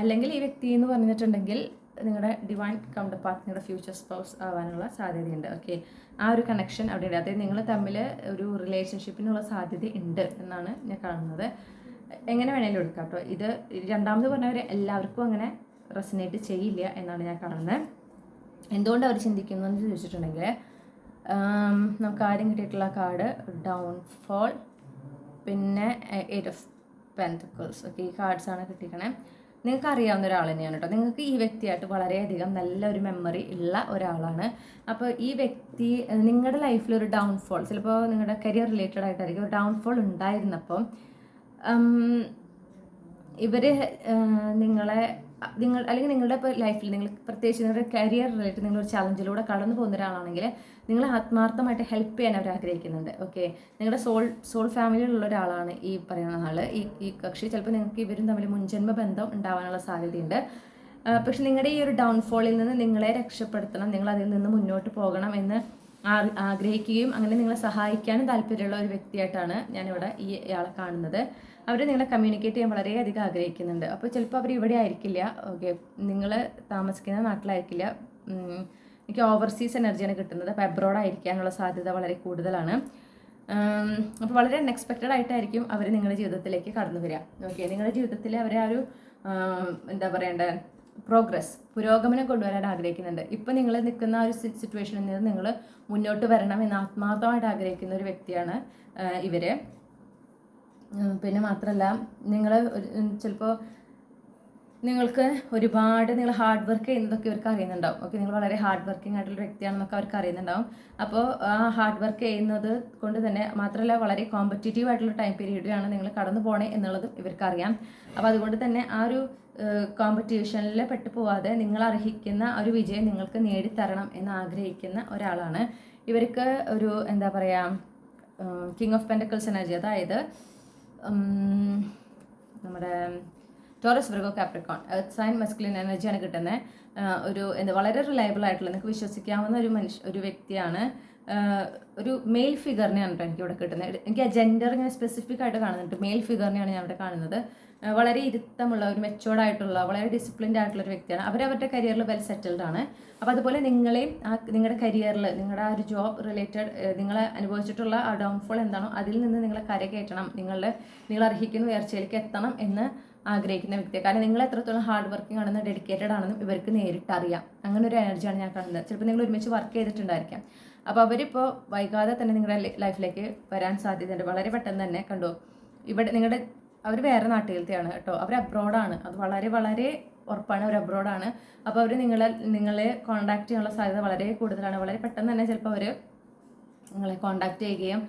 അല്ലെങ്കിൽ ഈ വ്യക്തി എന്ന് പറഞ്ഞിട്ടുണ്ടെങ്കിൽ നിങ്ങളുടെ ഡിവൈൻ കൗണ്ടർ പാർട്ട് നിങ്ങളുടെ ഫ്യൂച്ചർ സ്പൗസ് ആവാനുള്ള സാധ്യതയുണ്ട്. ഓക്കെ ആ ഒരു കണക്ഷൻ അവിടെ ഉണ്ട് അതായത് നിങ്ങൾ തമ്മിൽ ഒരു റിലേഷൻഷിപ്പിനുള്ള സാധ്യത ഉണ്ട് എന്നാണ് ഞാൻ കാണുന്നത്. എങ്ങനെ വേണേലും എടുക്കാം കേട്ടോ ഇത് രണ്ടാമത് പറഞ്ഞവർ എല്ലാവർക്കും അങ്ങനെ റെസിനേറ്റ് ചെയ്യില്ല എന്നാണ് ഞാൻ കാണുന്നത്. എന്തുകൊണ്ട് അവർ ചിന്തിക്കുന്നതെന്ന് ചോദിച്ചിട്ടുണ്ടെങ്കിൽ നമുക്ക് ആദ്യം കിട്ടിയിട്ടുള്ള കാർഡ് ഡൗൺഫോൾ പിന്നെ എയ്റ്റ് ഓഫ് പെന്റക്കിൾസ് ഓക്കെ ഈ കാർഡ്സാണ് കിട്ടിക്കണേ നിങ്ങൾക്ക് അറിയാവുന്ന ഒരാൾ തന്നെയാണ് കേട്ടോ. നിങ്ങൾക്ക് ഈ വ്യക്തിയായിട്ട് വളരെയധികം നല്ലൊരു മെമ്മറി ഉള്ള ഒരാളാണ്. അപ്പോൾ ഈ വ്യക്തി നിങ്ങളുടെ ലൈഫിൽ ഒരു ഡൗൺഫോൾ ചിലപ്പോൾ നിങ്ങളുടെ കരിയർ റിലേറ്റഡ് ആയിട്ടായിരിക്കും ഒരു ഡൗൺഫോൾ ഉണ്ടായിരുന്നപ്പം ഇവർ നിങ്ങളെ നിങ്ങൾ അല്ലെങ്കിൽ നിങ്ങളുടെ ഇപ്പോൾ ലൈഫിൽ നിങ്ങൾ പ്രത്യേകിച്ച് നിങ്ങളുടെ കരിയർ റിലേറ്റഡ് നിങ്ങൾ ഒരു ചലഞ്ചിലൂടെ കടന്നു പോകുന്ന ഒരാളാണെങ്കിൽ നിങ്ങൾ ആത്മാർത്ഥമായിട്ട് ഹെൽപ്പ് ചെയ്യാൻ അവർ ആഗ്രഹിക്കുന്നുണ്ട്. ഓക്കെ നിങ്ങളുടെ സോൾ സോൾ ഫാമിലിയിലുള്ള ഒരാളാണ് ഈ പറയുന്ന ആൾ ഈ ഈ കക്ഷി ചിലപ്പോൾ നിങ്ങൾക്ക് ഇവരും തമ്മിൽ മുൻജന്മ ബന്ധം ഉണ്ടാവാനുള്ള സാധ്യതയുണ്ട്. പക്ഷെ നിങ്ങളുടെ ഈ ഒരു ഡൗൺഫോളിൽ നിന്ന് നിങ്ങളെ രക്ഷപ്പെടുത്തണം നിങ്ങൾ അതിൽ നിന്ന് മുന്നോട്ട് പോകണം എന്ന് ആഗ്രഹിക്കുകയും അങ്ങനെ നിങ്ങളെ സഹായിക്കാനും താല്പര്യമുള്ള ഒരു വ്യക്തിയായിട്ടാണ് ഞാനിവിടെ ഈ ഇയാളെ കാണുന്നത്. അവർ നിങ്ങളെ കമ്മ്യൂണിക്കേറ്റ് ചെയ്യാൻ വളരെയധികം ആഗ്രഹിക്കുന്നുണ്ട്. അപ്പോൾ ചിലപ്പോൾ അവർ ഇവിടെ ആയിരിക്കില്ല. ഓക്കെ നിങ്ങൾ താമസിക്കുന്ന നാട്ടിലായിരിക്കില്ല. എനിക്ക് ഓവർസീസ് എനർജിയാണ് കിട്ടുന്നത്. അപ്പോൾ അബ്രോഡ് ആയിരിക്കാനുള്ള സാധ്യത വളരെ കൂടുതലാണ്. അപ്പോൾ വളരെ അൺഎക്സ്പെക്റ്റഡ് ആയിട്ടായിരിക്കും അവർ നിങ്ങളുടെ ജീവിതത്തിലേക്ക് കടന്നു വരിക. ഓക്കെ നിങ്ങളുടെ ജീവിതത്തിൽ അവർ ആ ഒരു എന്താ പറയേണ്ട പ്രോഗ്രസ് പുരോഗമനം കൊണ്ടുവരാൻ ആഗ്രഹിക്കുന്നുണ്ട്. ഇപ്പം നിങ്ങൾ നിൽക്കുന്ന ഒരു സിറ്റുവേഷനിൽ നിന്ന് നിങ്ങൾ മുന്നോട്ട് വരണം എന്ന് ആത്മാർത്ഥമായിട്ട് ആഗ്രഹിക്കുന്ന ഒരു വ്യക്തിയാണ് ഇവർ പിന്നെ മാത്രമല്ല നിങ്ങൾ ചിലപ്പോൾ നിങ്ങൾക്ക് ഒരുപാട് നിങ്ങൾ ഹാർഡ് വർക്ക് ചെയ്യുന്നതൊക്കെ ഇവർക്ക് അറിയുന്നുണ്ടാവും. ഓക്കെ നിങ്ങൾ വളരെ ഹാർഡ് വർക്കിംഗ് ആയിട്ടുള്ള വ്യക്തിയാണെന്നൊക്കെ അവർക്ക് അറിയുന്നുണ്ടാവും. അപ്പോൾ ആ ഹാർഡ് വർക്ക് ചെയ്യുന്നത് കൊണ്ട് തന്നെ മാത്രമല്ല വളരെ കോമ്പറ്റേറ്റീവ് ആയിട്ടുള്ള ടൈം പീരീഡിലാണ് നിങ്ങൾ കടന്നു പോകണേ എന്നുള്ളതും ഇവർക്കറിയാം അപ്പോൾ അതുകൊണ്ട് തന്നെ ആ ഒരു കോമ്പറ്റീഷനിൽ പെട്ടു പോവാതെ നിങ്ങൾ അർഹിക്കുന്ന ഒരു വിജയം നിങ്ങൾക്ക് നേടിത്തരണം എന്ന് ആഗ്രഹിക്കുന്ന ഒരാളാണ്. ഇവർക്ക് ഒരു എന്താ പറയുക കിങ് ഓഫ് പെന്റക്കിൾസ് എനർജി അതായത് നമ്മുടെ Taurus Virgo Capricorn sign masculine എനർജിയാണ് കിട്ടുന്നത് ഒരു എന്താ വളരെ റിലയബിൾ ആയിട്ടുള്ള നിങ്ങൾക്ക് വിശ്വസിക്കാവുന്ന ഒരു മനുഷ്യ ഒരു വ്യക്തിയാണ്. ഒരു മെയിൽ ഫിഗറിനെയാണ് എനിക്ക് ഇവിടെ കിട്ടുന്നത്. എനിക്ക് ആ ജെൻഡർ ഇങ്ങനെ സ്പെസിഫിക് ആയിട്ട് കാണുന്നുണ്ട്. മെയിൽ ഫിഗറിനെയാണ് ഞാൻ ഇവിടെ കാണുന്നത്. വളരെ ഇരുത്തമുള്ള ഒരു മെച്ചോർഡ് ആയിട്ടുള്ള വളരെ ഡിസിപ്ലിൻഡ് ആയിട്ടുള്ള ഒരു വ്യക്തിയാണ്. അവരവരുടെ കരിയറിൽ വെൽ സെറ്റിൽഡ് ആണ്. അപ്പോൾ അതുപോലെ നിങ്ങളെയും ആ നിങ്ങളുടെ കരിയറിൽ നിങ്ങളുടെ ആ ഒരു ജോബ് റിലേറ്റഡ് നിങ്ങൾ അനുഭവിച്ചിട്ടുള്ള ആ ഡൗൺഫോൾ എന്താണോ അതിൽ നിന്ന് നിങ്ങളെ കരകയറ്റണം. നിങ്ങളുടെ നിങ്ങൾ അർഹിക്കുന്ന ഉയർച്ചയിലേക്ക് എത്തണം എന്ന് ആഗ്രഹിക്കുന്ന വ്യക്തിയാണ്. കാരണം നിങ്ങൾ എത്രത്തോളം ഹാർഡ് വർക്കിംഗ് ആണെന്ന് ഡെഡിക്കേറ്റഡ് ആണെന്നും ഇവർക്ക് നേരിട്ട് അറിയാം. അങ്ങനെ ഒരു എനർജിയാണ് ഞാൻ കാണുന്നത്. ചിലപ്പോൾ നിങ്ങൾ ഒരുമിച്ച് വർക്ക് ചെയ്തിട്ടുണ്ടായിരിക്കാം. അപ്പോൾ അവരിപ്പോൾ വൈകാതെ തന്നെ നിങ്ങളുടെ ലൈഫിലേക്ക് വരാൻ സാധ്യതയുണ്ട്. വളരെ പെട്ടെന്ന് തന്നെ കണ്ടു? ഇവിടെ നിങ്ങളുടെ അവർ വേറെ നാട്ടുകാരത്തെയാണ് കേട്ടോ. അവർ അബ്രോഡാണ് അത് വളരെ വളരെ ഉറപ്പാണ്. അവർ അബ്രോഡാണ് അപ്പോൾ അവർ നിങ്ങളെ നിങ്ങളെ കോൺടാക്ട് ചെയ്യാനുള്ള സാധ്യത വളരെ കൂടുതലാണ്. വളരെ പെട്ടെന്ന് തന്നെ ചിലപ്പോൾ അവർ നിങ്ങളെ കോണ്ടാക്ട് ചെയ്യുകയും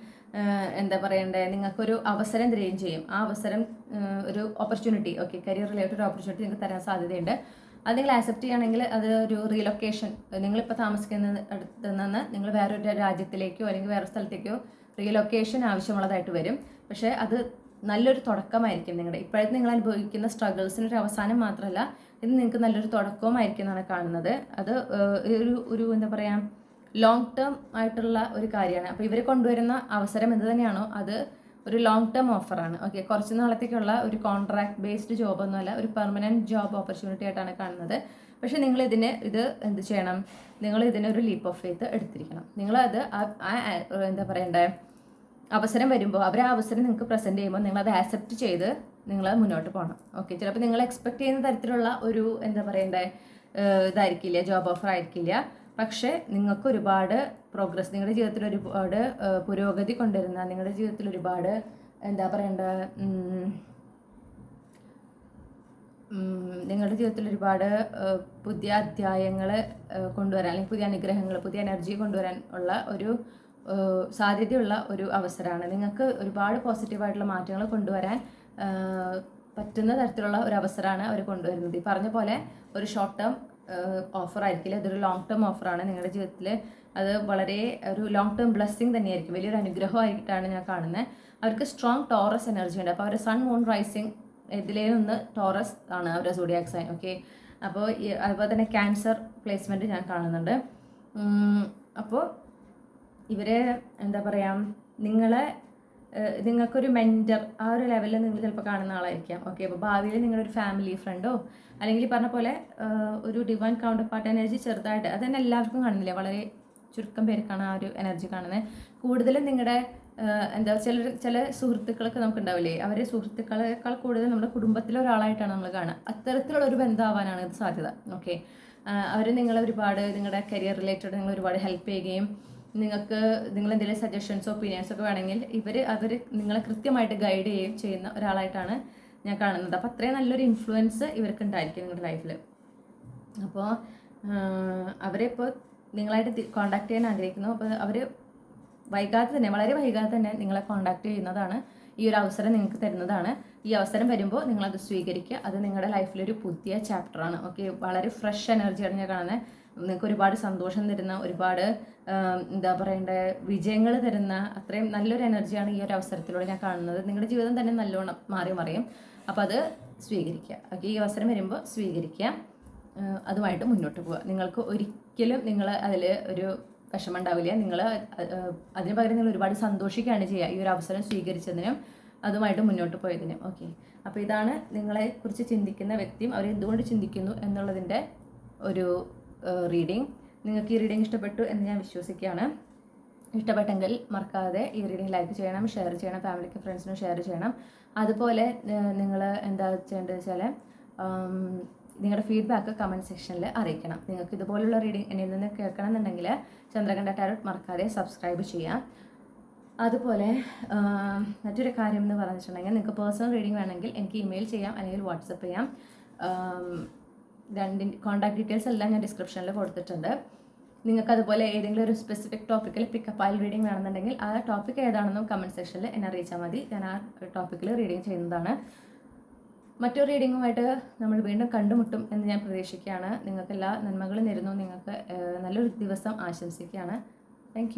എന്താ പറയണ്ടേ നിങ്ങൾക്കൊരു അവസരം തരികയും ചെയ്യും. ആ അവസരം ഒരു ഓപ്പർച്യൂണിറ്റി ഓക്കെ കരിയർ റിലേറ്റഡ് ഒരു ഓപ്പർച്യൂണിറ്റി നിങ്ങൾക്ക് തരാൻ സാധ്യതയുണ്ട്. അത് നിങ്ങൾ ആക്സെപ്റ്റ് ചെയ്യുകയാണെങ്കിൽ അത് ഒരു റീലൊക്കേഷൻ നിങ്ങളിപ്പോൾ താമസിക്കുന്ന അടുത്ത് നിന്ന് നിങ്ങൾ വേറൊരു രാജ്യത്തിലേക്കോ അല്ലെങ്കിൽ വേറെ സ്ഥലത്തേക്കോ റീലൊക്കേഷൻ ആവശ്യമുള്ളതായിട്ട് വരും. പക്ഷേ അത് നല്ലൊരു തുടക്കമായിരിക്കും നിങ്ങളുടെ. ഇപ്പോഴത്തെ നിങ്ങൾ അനുഭവിക്കുന്ന സ്ട്രഗിൾസിന് ഒരു അവസാനം മാത്രമല്ല ഇത് നിങ്ങൾക്ക് നല്ലൊരു തുടക്കവുമായിരിക്കും എന്നാണ് കാണുന്നത്. അത് ഒരു ഒരു എന്താ പറയുക ലോങ് ടേം ആയിട്ടുള്ള ഒരു കാര്യമാണ്. അപ്പോൾ ഇവരെ കൊണ്ടുവരുന്ന അവസരം എന്ത് തന്നെയാണോ അത് ഒരു ലോങ് ടേം ഓഫറാണ് ഓക്കെ കുറച്ച് നാളത്തേക്കുള്ള ഒരു കോൺട്രാക്ട് ബേസ്ഡ് ജോബ് ഒന്നുമല്ല ഒരു പെർമനന്റ് ജോബ് ഓപ്പർച്യൂണിറ്റി ആയിട്ടാണ് കാണുന്നത്. പക്ഷേ നിങ്ങൾ ഇതിന് ഇത് എന്ത് ചെയ്യണം? നിങ്ങൾ ഇതിനൊരു ലീപ്പ് ഓഫ് ഫെയ്ത്ത് എടുത്തിരിക്കണം. നിങ്ങളത് ആ- എന്താ പറയണ്ടേ അവസരം വരുമ്പോൾ അവർ ആ അവസരം നിങ്ങൾക്ക് പ്രസന്റ് ചെയ്യുമ്പോൾ നിങ്ങൾ അത് ആക്സെപ്റ്റ് ചെയ്ത് നിങ്ങൾ മുന്നോട്ട് പോകണം. ഓക്കെ ചിലപ്പോൾ നിങ്ങൾ എക്സ്പെക്ട് ചെയ്യുന്ന തരത്തിലുള്ള ഒരു എന്താ പറയണ്ടേ ഇതായിരിക്കില്ല ജോബ് ഓഫർ ആയിരിക്കില്ല. പക്ഷേ നിങ്ങൾക്ക് ഒരുപാട് പ്രോഗ്രസ് നിങ്ങളുടെ ജീവിതത്തിൽ ഒരുപാട് പുരോഗതി കൊണ്ടുവരുന്ന നിങ്ങളുടെ ജീവിതത്തിൽ ഒരുപാട് എന്താ പറയണ്ട നിങ്ങളുടെ ജീവിതത്തിൽ ഒരുപാട് പുതിയ അധ്യായങ്ങൾ കൊണ്ടുവരാൻ അല്ലെങ്കിൽ പുതിയ അനുഗ്രഹങ്ങൾ പുതിയ എനർജി കൊണ്ടുവരാൻ ഉള്ള ഒരു സാധ്യതയുള്ള ഒരു അവസരമാണ്. നിങ്ങൾക്ക് ഒരുപാട് പോസിറ്റീവായിട്ടുള്ള മാറ്റങ്ങൾ കൊണ്ടുവരാൻ പറ്റുന്ന തരത്തിലുള്ള ഒരു അവസരമാണ് അവർ കൊണ്ടുവരുന്നത്. ഈ പറഞ്ഞ പോലെ ഒരു ഷോർട്ട് ടേം ഓഫർ ആയിരിക്കില്ല. ഇതൊരു ലോങ് ടേം ഓഫറാണ് നിങ്ങളുടെ ജീവിതത്തിൽ അത് വളരെ ഒരു ലോങ് ടേം ബ്ലെസ്സിങ് തന്നെയായിരിക്കും. വലിയൊരു അനുഗ്രഹമായിട്ടാണ് ഞാൻ കാണുന്നത് അവർക്ക് സ്ട്രോങ് ടോറസ് എനർജി ഉണ്ട്. അപ്പോൾ അവർ സൺ മൂൺ റൈസിങ് ഇതിലേ നിന്ന് ടോറസ് ആണ് അവരുടെ സോഡിയാക് സൈൻ ഓക്കെ അപ്പോൾ അതുപോലെ തന്നെ ക്യാൻസർ പ്ലേസ്മെന്റ് ഞാൻ കാണുന്നുണ്ട്. അപ്പോൾ ഇവരെ എന്താ പറയുക നിങ്ങളെ നിങ്ങൾക്കൊരു മെന്റർ ആ ഒരു ലെവലിൽ നിങ്ങൾ ചിലപ്പോൾ കാണുന്ന ആളായിരിക്കാം. ഓക്കെ അപ്പോൾ ഭാവിയിൽ നിങ്ങളൊരു ഫാമിലി ഫ്രണ്ടോ അല്ലെങ്കിൽ പറഞ്ഞ പോലെ ഒരു ഡിവൈൻ കൗണ്ടർ പാർട്ട് എനർജി ചെറുതായിട്ട് അത് തന്നെ എല്ലാവർക്കും കാണുന്നില്ല? വളരെ ചുരുക്കം പേർക്കാണ് ആ ഒരു എനർജി കാണുന്നത് കൂടുതലും നിങ്ങളുടെ എന്താ ചില ചില സുഹൃത്തുക്കളൊക്കെ നമുക്ക് ഉണ്ടാവില്ലേ അവരെ സുഹൃത്തുക്കളെക്കാൾ കൂടുതൽ നമ്മുടെ കുടുംബത്തിലെ ഒരാളായിട്ടാണ് നമ്മൾ കാണുക. അത്തരത്തിലുള്ള ഒരു ബന്ധമാവാനാണ് ഇത് സാധ്യത. ഓക്കെ അവർ നിങ്ങളെ ഒരുപാട് നിങ്ങളുടെ കരിയർ റിലേറ്റഡ് നിങ്ങൾ ഒരുപാട് ഹെൽപ്പ് ചെയ്യുകയും നിങ്ങൾക്ക് നിങ്ങൾ എന്തെങ്കിലും സജഷൻസോ ഒപ്പീനിയൻസോ ഒക്കെ വേണമെങ്കിൽ ഇവർ അവർ നിങ്ങളെ കൃത്യമായിട്ട് ഗൈഡ് ചെയ്യുകയും ചെയ്യുന്ന ഒരാളായിട്ടാണ് ഞാൻ കാണുന്നത്. അപ്പോൾ അത്രയും നല്ലൊരു ഇൻഫ്ലുവൻസ് ഇവർക്ക് ഉണ്ടായിരിക്കും നിങ്ങളുടെ ലൈഫിൽ അപ്പോൾ അവരെ ഇപ്പോൾ നിങ്ങളായിട്ട് കോണ്ടാക്ട് ചെയ്യാൻ ആഗ്രഹിക്കുന്നു. അപ്പോൾ അവർ വൈകാതെ തന്നെ വളരെ വൈകാതെ തന്നെ നിങ്ങളെ കോണ്ടാക്ട് ചെയ്യുന്നതാണ് ഈ ഒരു അവസരം നിങ്ങൾക്ക് തരുന്നതാണ്. ഈ അവസരം വരുമ്പോൾ നിങ്ങളത് സ്വീകരിക്കുക. അത് നിങ്ങളുടെ ലൈഫിലൊരു പുതിയ ചാപ്റ്ററാണ് ഓക്കെ വളരെ ഫ്രഷ് എനർജിയാണ് ഞാൻ കാണുന്നത്. നിങ്ങൾക്ക് ഒരുപാട് സന്തോഷം തരുന്ന ഒരുപാട് എന്താ പറയണ്ടേ വിജയങ്ങൾ തരുന്ന അത്രയും നല്ലൊരു എനർജിയാണ് ഈ ഒരു അവസരത്തിലൂടെ ഞാൻ കാണുന്നത്. നിങ്ങളുടെ ജീവിതം തന്നെ നല്ലോണം മാറി മറിയും. അപ്പോൾ അത് സ്വീകരിക്കുക. ഓക്കെ ഈ അവസരം വരുമ്പോൾ സ്വീകരിക്കുക. അതുമായിട്ട് മുന്നോട്ട് പോവുക. നിങ്ങൾക്ക് ഒരിക്കലും നിങ്ങൾ അതിൽ ഒരു വിഷമം ഉണ്ടാവില്ല. നിങ്ങൾ അതിന് പകരം നിങ്ങൾ ഒരുപാട് സന്തോഷിക്കുകയാണ് ചെയ്യുക ഈ ഒരു അവസരം സ്വീകരിച്ചതിനും അതുമായിട്ട് മുന്നോട്ട് പോയതിനും. ഓക്കെ അപ്പോൾ ഇതാണ് നിങ്ങളെ കുറിച്ച് ചിന്തിക്കുന്ന വ്യക്തിയും അവർ എന്തുകൊണ്ട് ചിന്തിക്കുന്നു എന്നുള്ളതിന്റെ ഒരു റീഡിങ് നിങ്ങൾക്ക് ഈ റീഡിങ് ഇഷ്ടപ്പെട്ടു എന്ന് ഞാൻ വിശ്വസിക്കുകയാണ്. ഇഷ്ടപ്പെട്ടെങ്കിൽ മറക്കാതെ ഈ റീഡിങ് ലൈക്ക് ചെയ്യണം ഷെയർ ചെയ്യണം ഫാമിലിക്ക് ഫ്രണ്ട്സിനും ഷെയർ ചെയ്യണം. അതുപോലെ നിങ്ങൾ എന്താ ചെയ്യേണ്ടത് വെച്ചാൽ നിങ്ങളുടെ ഫീഡ്ബാക്ക് കമന്റ് സെക്ഷനിൽ അറിയിക്കണം. നിങ്ങൾക്ക് ഇതുപോലുള്ള റീഡിങ് എന്നിൽ നിന്ന് കേൾക്കണം എന്നുണ്ടെങ്കിൽ ചന്ദ്രകണ്ഠ ടാരോട്ട് മറക്കാതെ സബ്സ്ക്രൈബ് ചെയ്യാം. അതുപോലെ മറ്റൊരു കാര്യം എന്ന് പറഞ്ഞിട്ടുണ്ടെങ്കിൽ നിങ്ങൾക്ക് പേഴ്സണൽ റീഡിംഗ് വേണമെങ്കിൽ എനിക്ക് ഇമെയിൽ ചെയ്യാം അല്ലെങ്കിൽ വാട്സപ്പ് ചെയ്യാം. രണ്ടിന്റെ കോൺടാക്ട് ഡീറ്റെയിൽസ് എല്ലാം ഞാൻ ഡിസ്ക്രിപ്ഷനിൽ കൊടുത്തിട്ടുണ്ട്. നിങ്ങൾക്ക് അതുപോലെ ഏതെങ്കിലും ഒരു സ്പെസിഫിക് ടോപ്പിക്കിൽ പിക്കപ്പ് ആയി റീഡിംഗ് വേണമെന്നുണ്ടെങ്കിൽ ആ ടോപ്പിക് ഏതാണെന്നും കമന്റ് സെക്ഷനിൽ എന്നെ അറിയിച്ചാൽ മതി. ഞാൻ ആ ടോപ്പിക്കിൽ റീഡിംഗ് ചെയ്യുന്നതാണ്. മറ്റൊരു റീഡിങ്ങുമായിട്ട് നമ്മൾ വീണ്ടും കണ്ടുമുട്ടും എന്ന് ഞാൻ പ്രതീക്ഷിക്കുകയാണ്. നിങ്ങൾക്ക് എല്ലാ നന്മകളും നേരുന്നു. നിങ്ങൾക്ക് നല്ലൊരു ദിവസം ആശംസിക്കുകയാണ്. താങ്ക്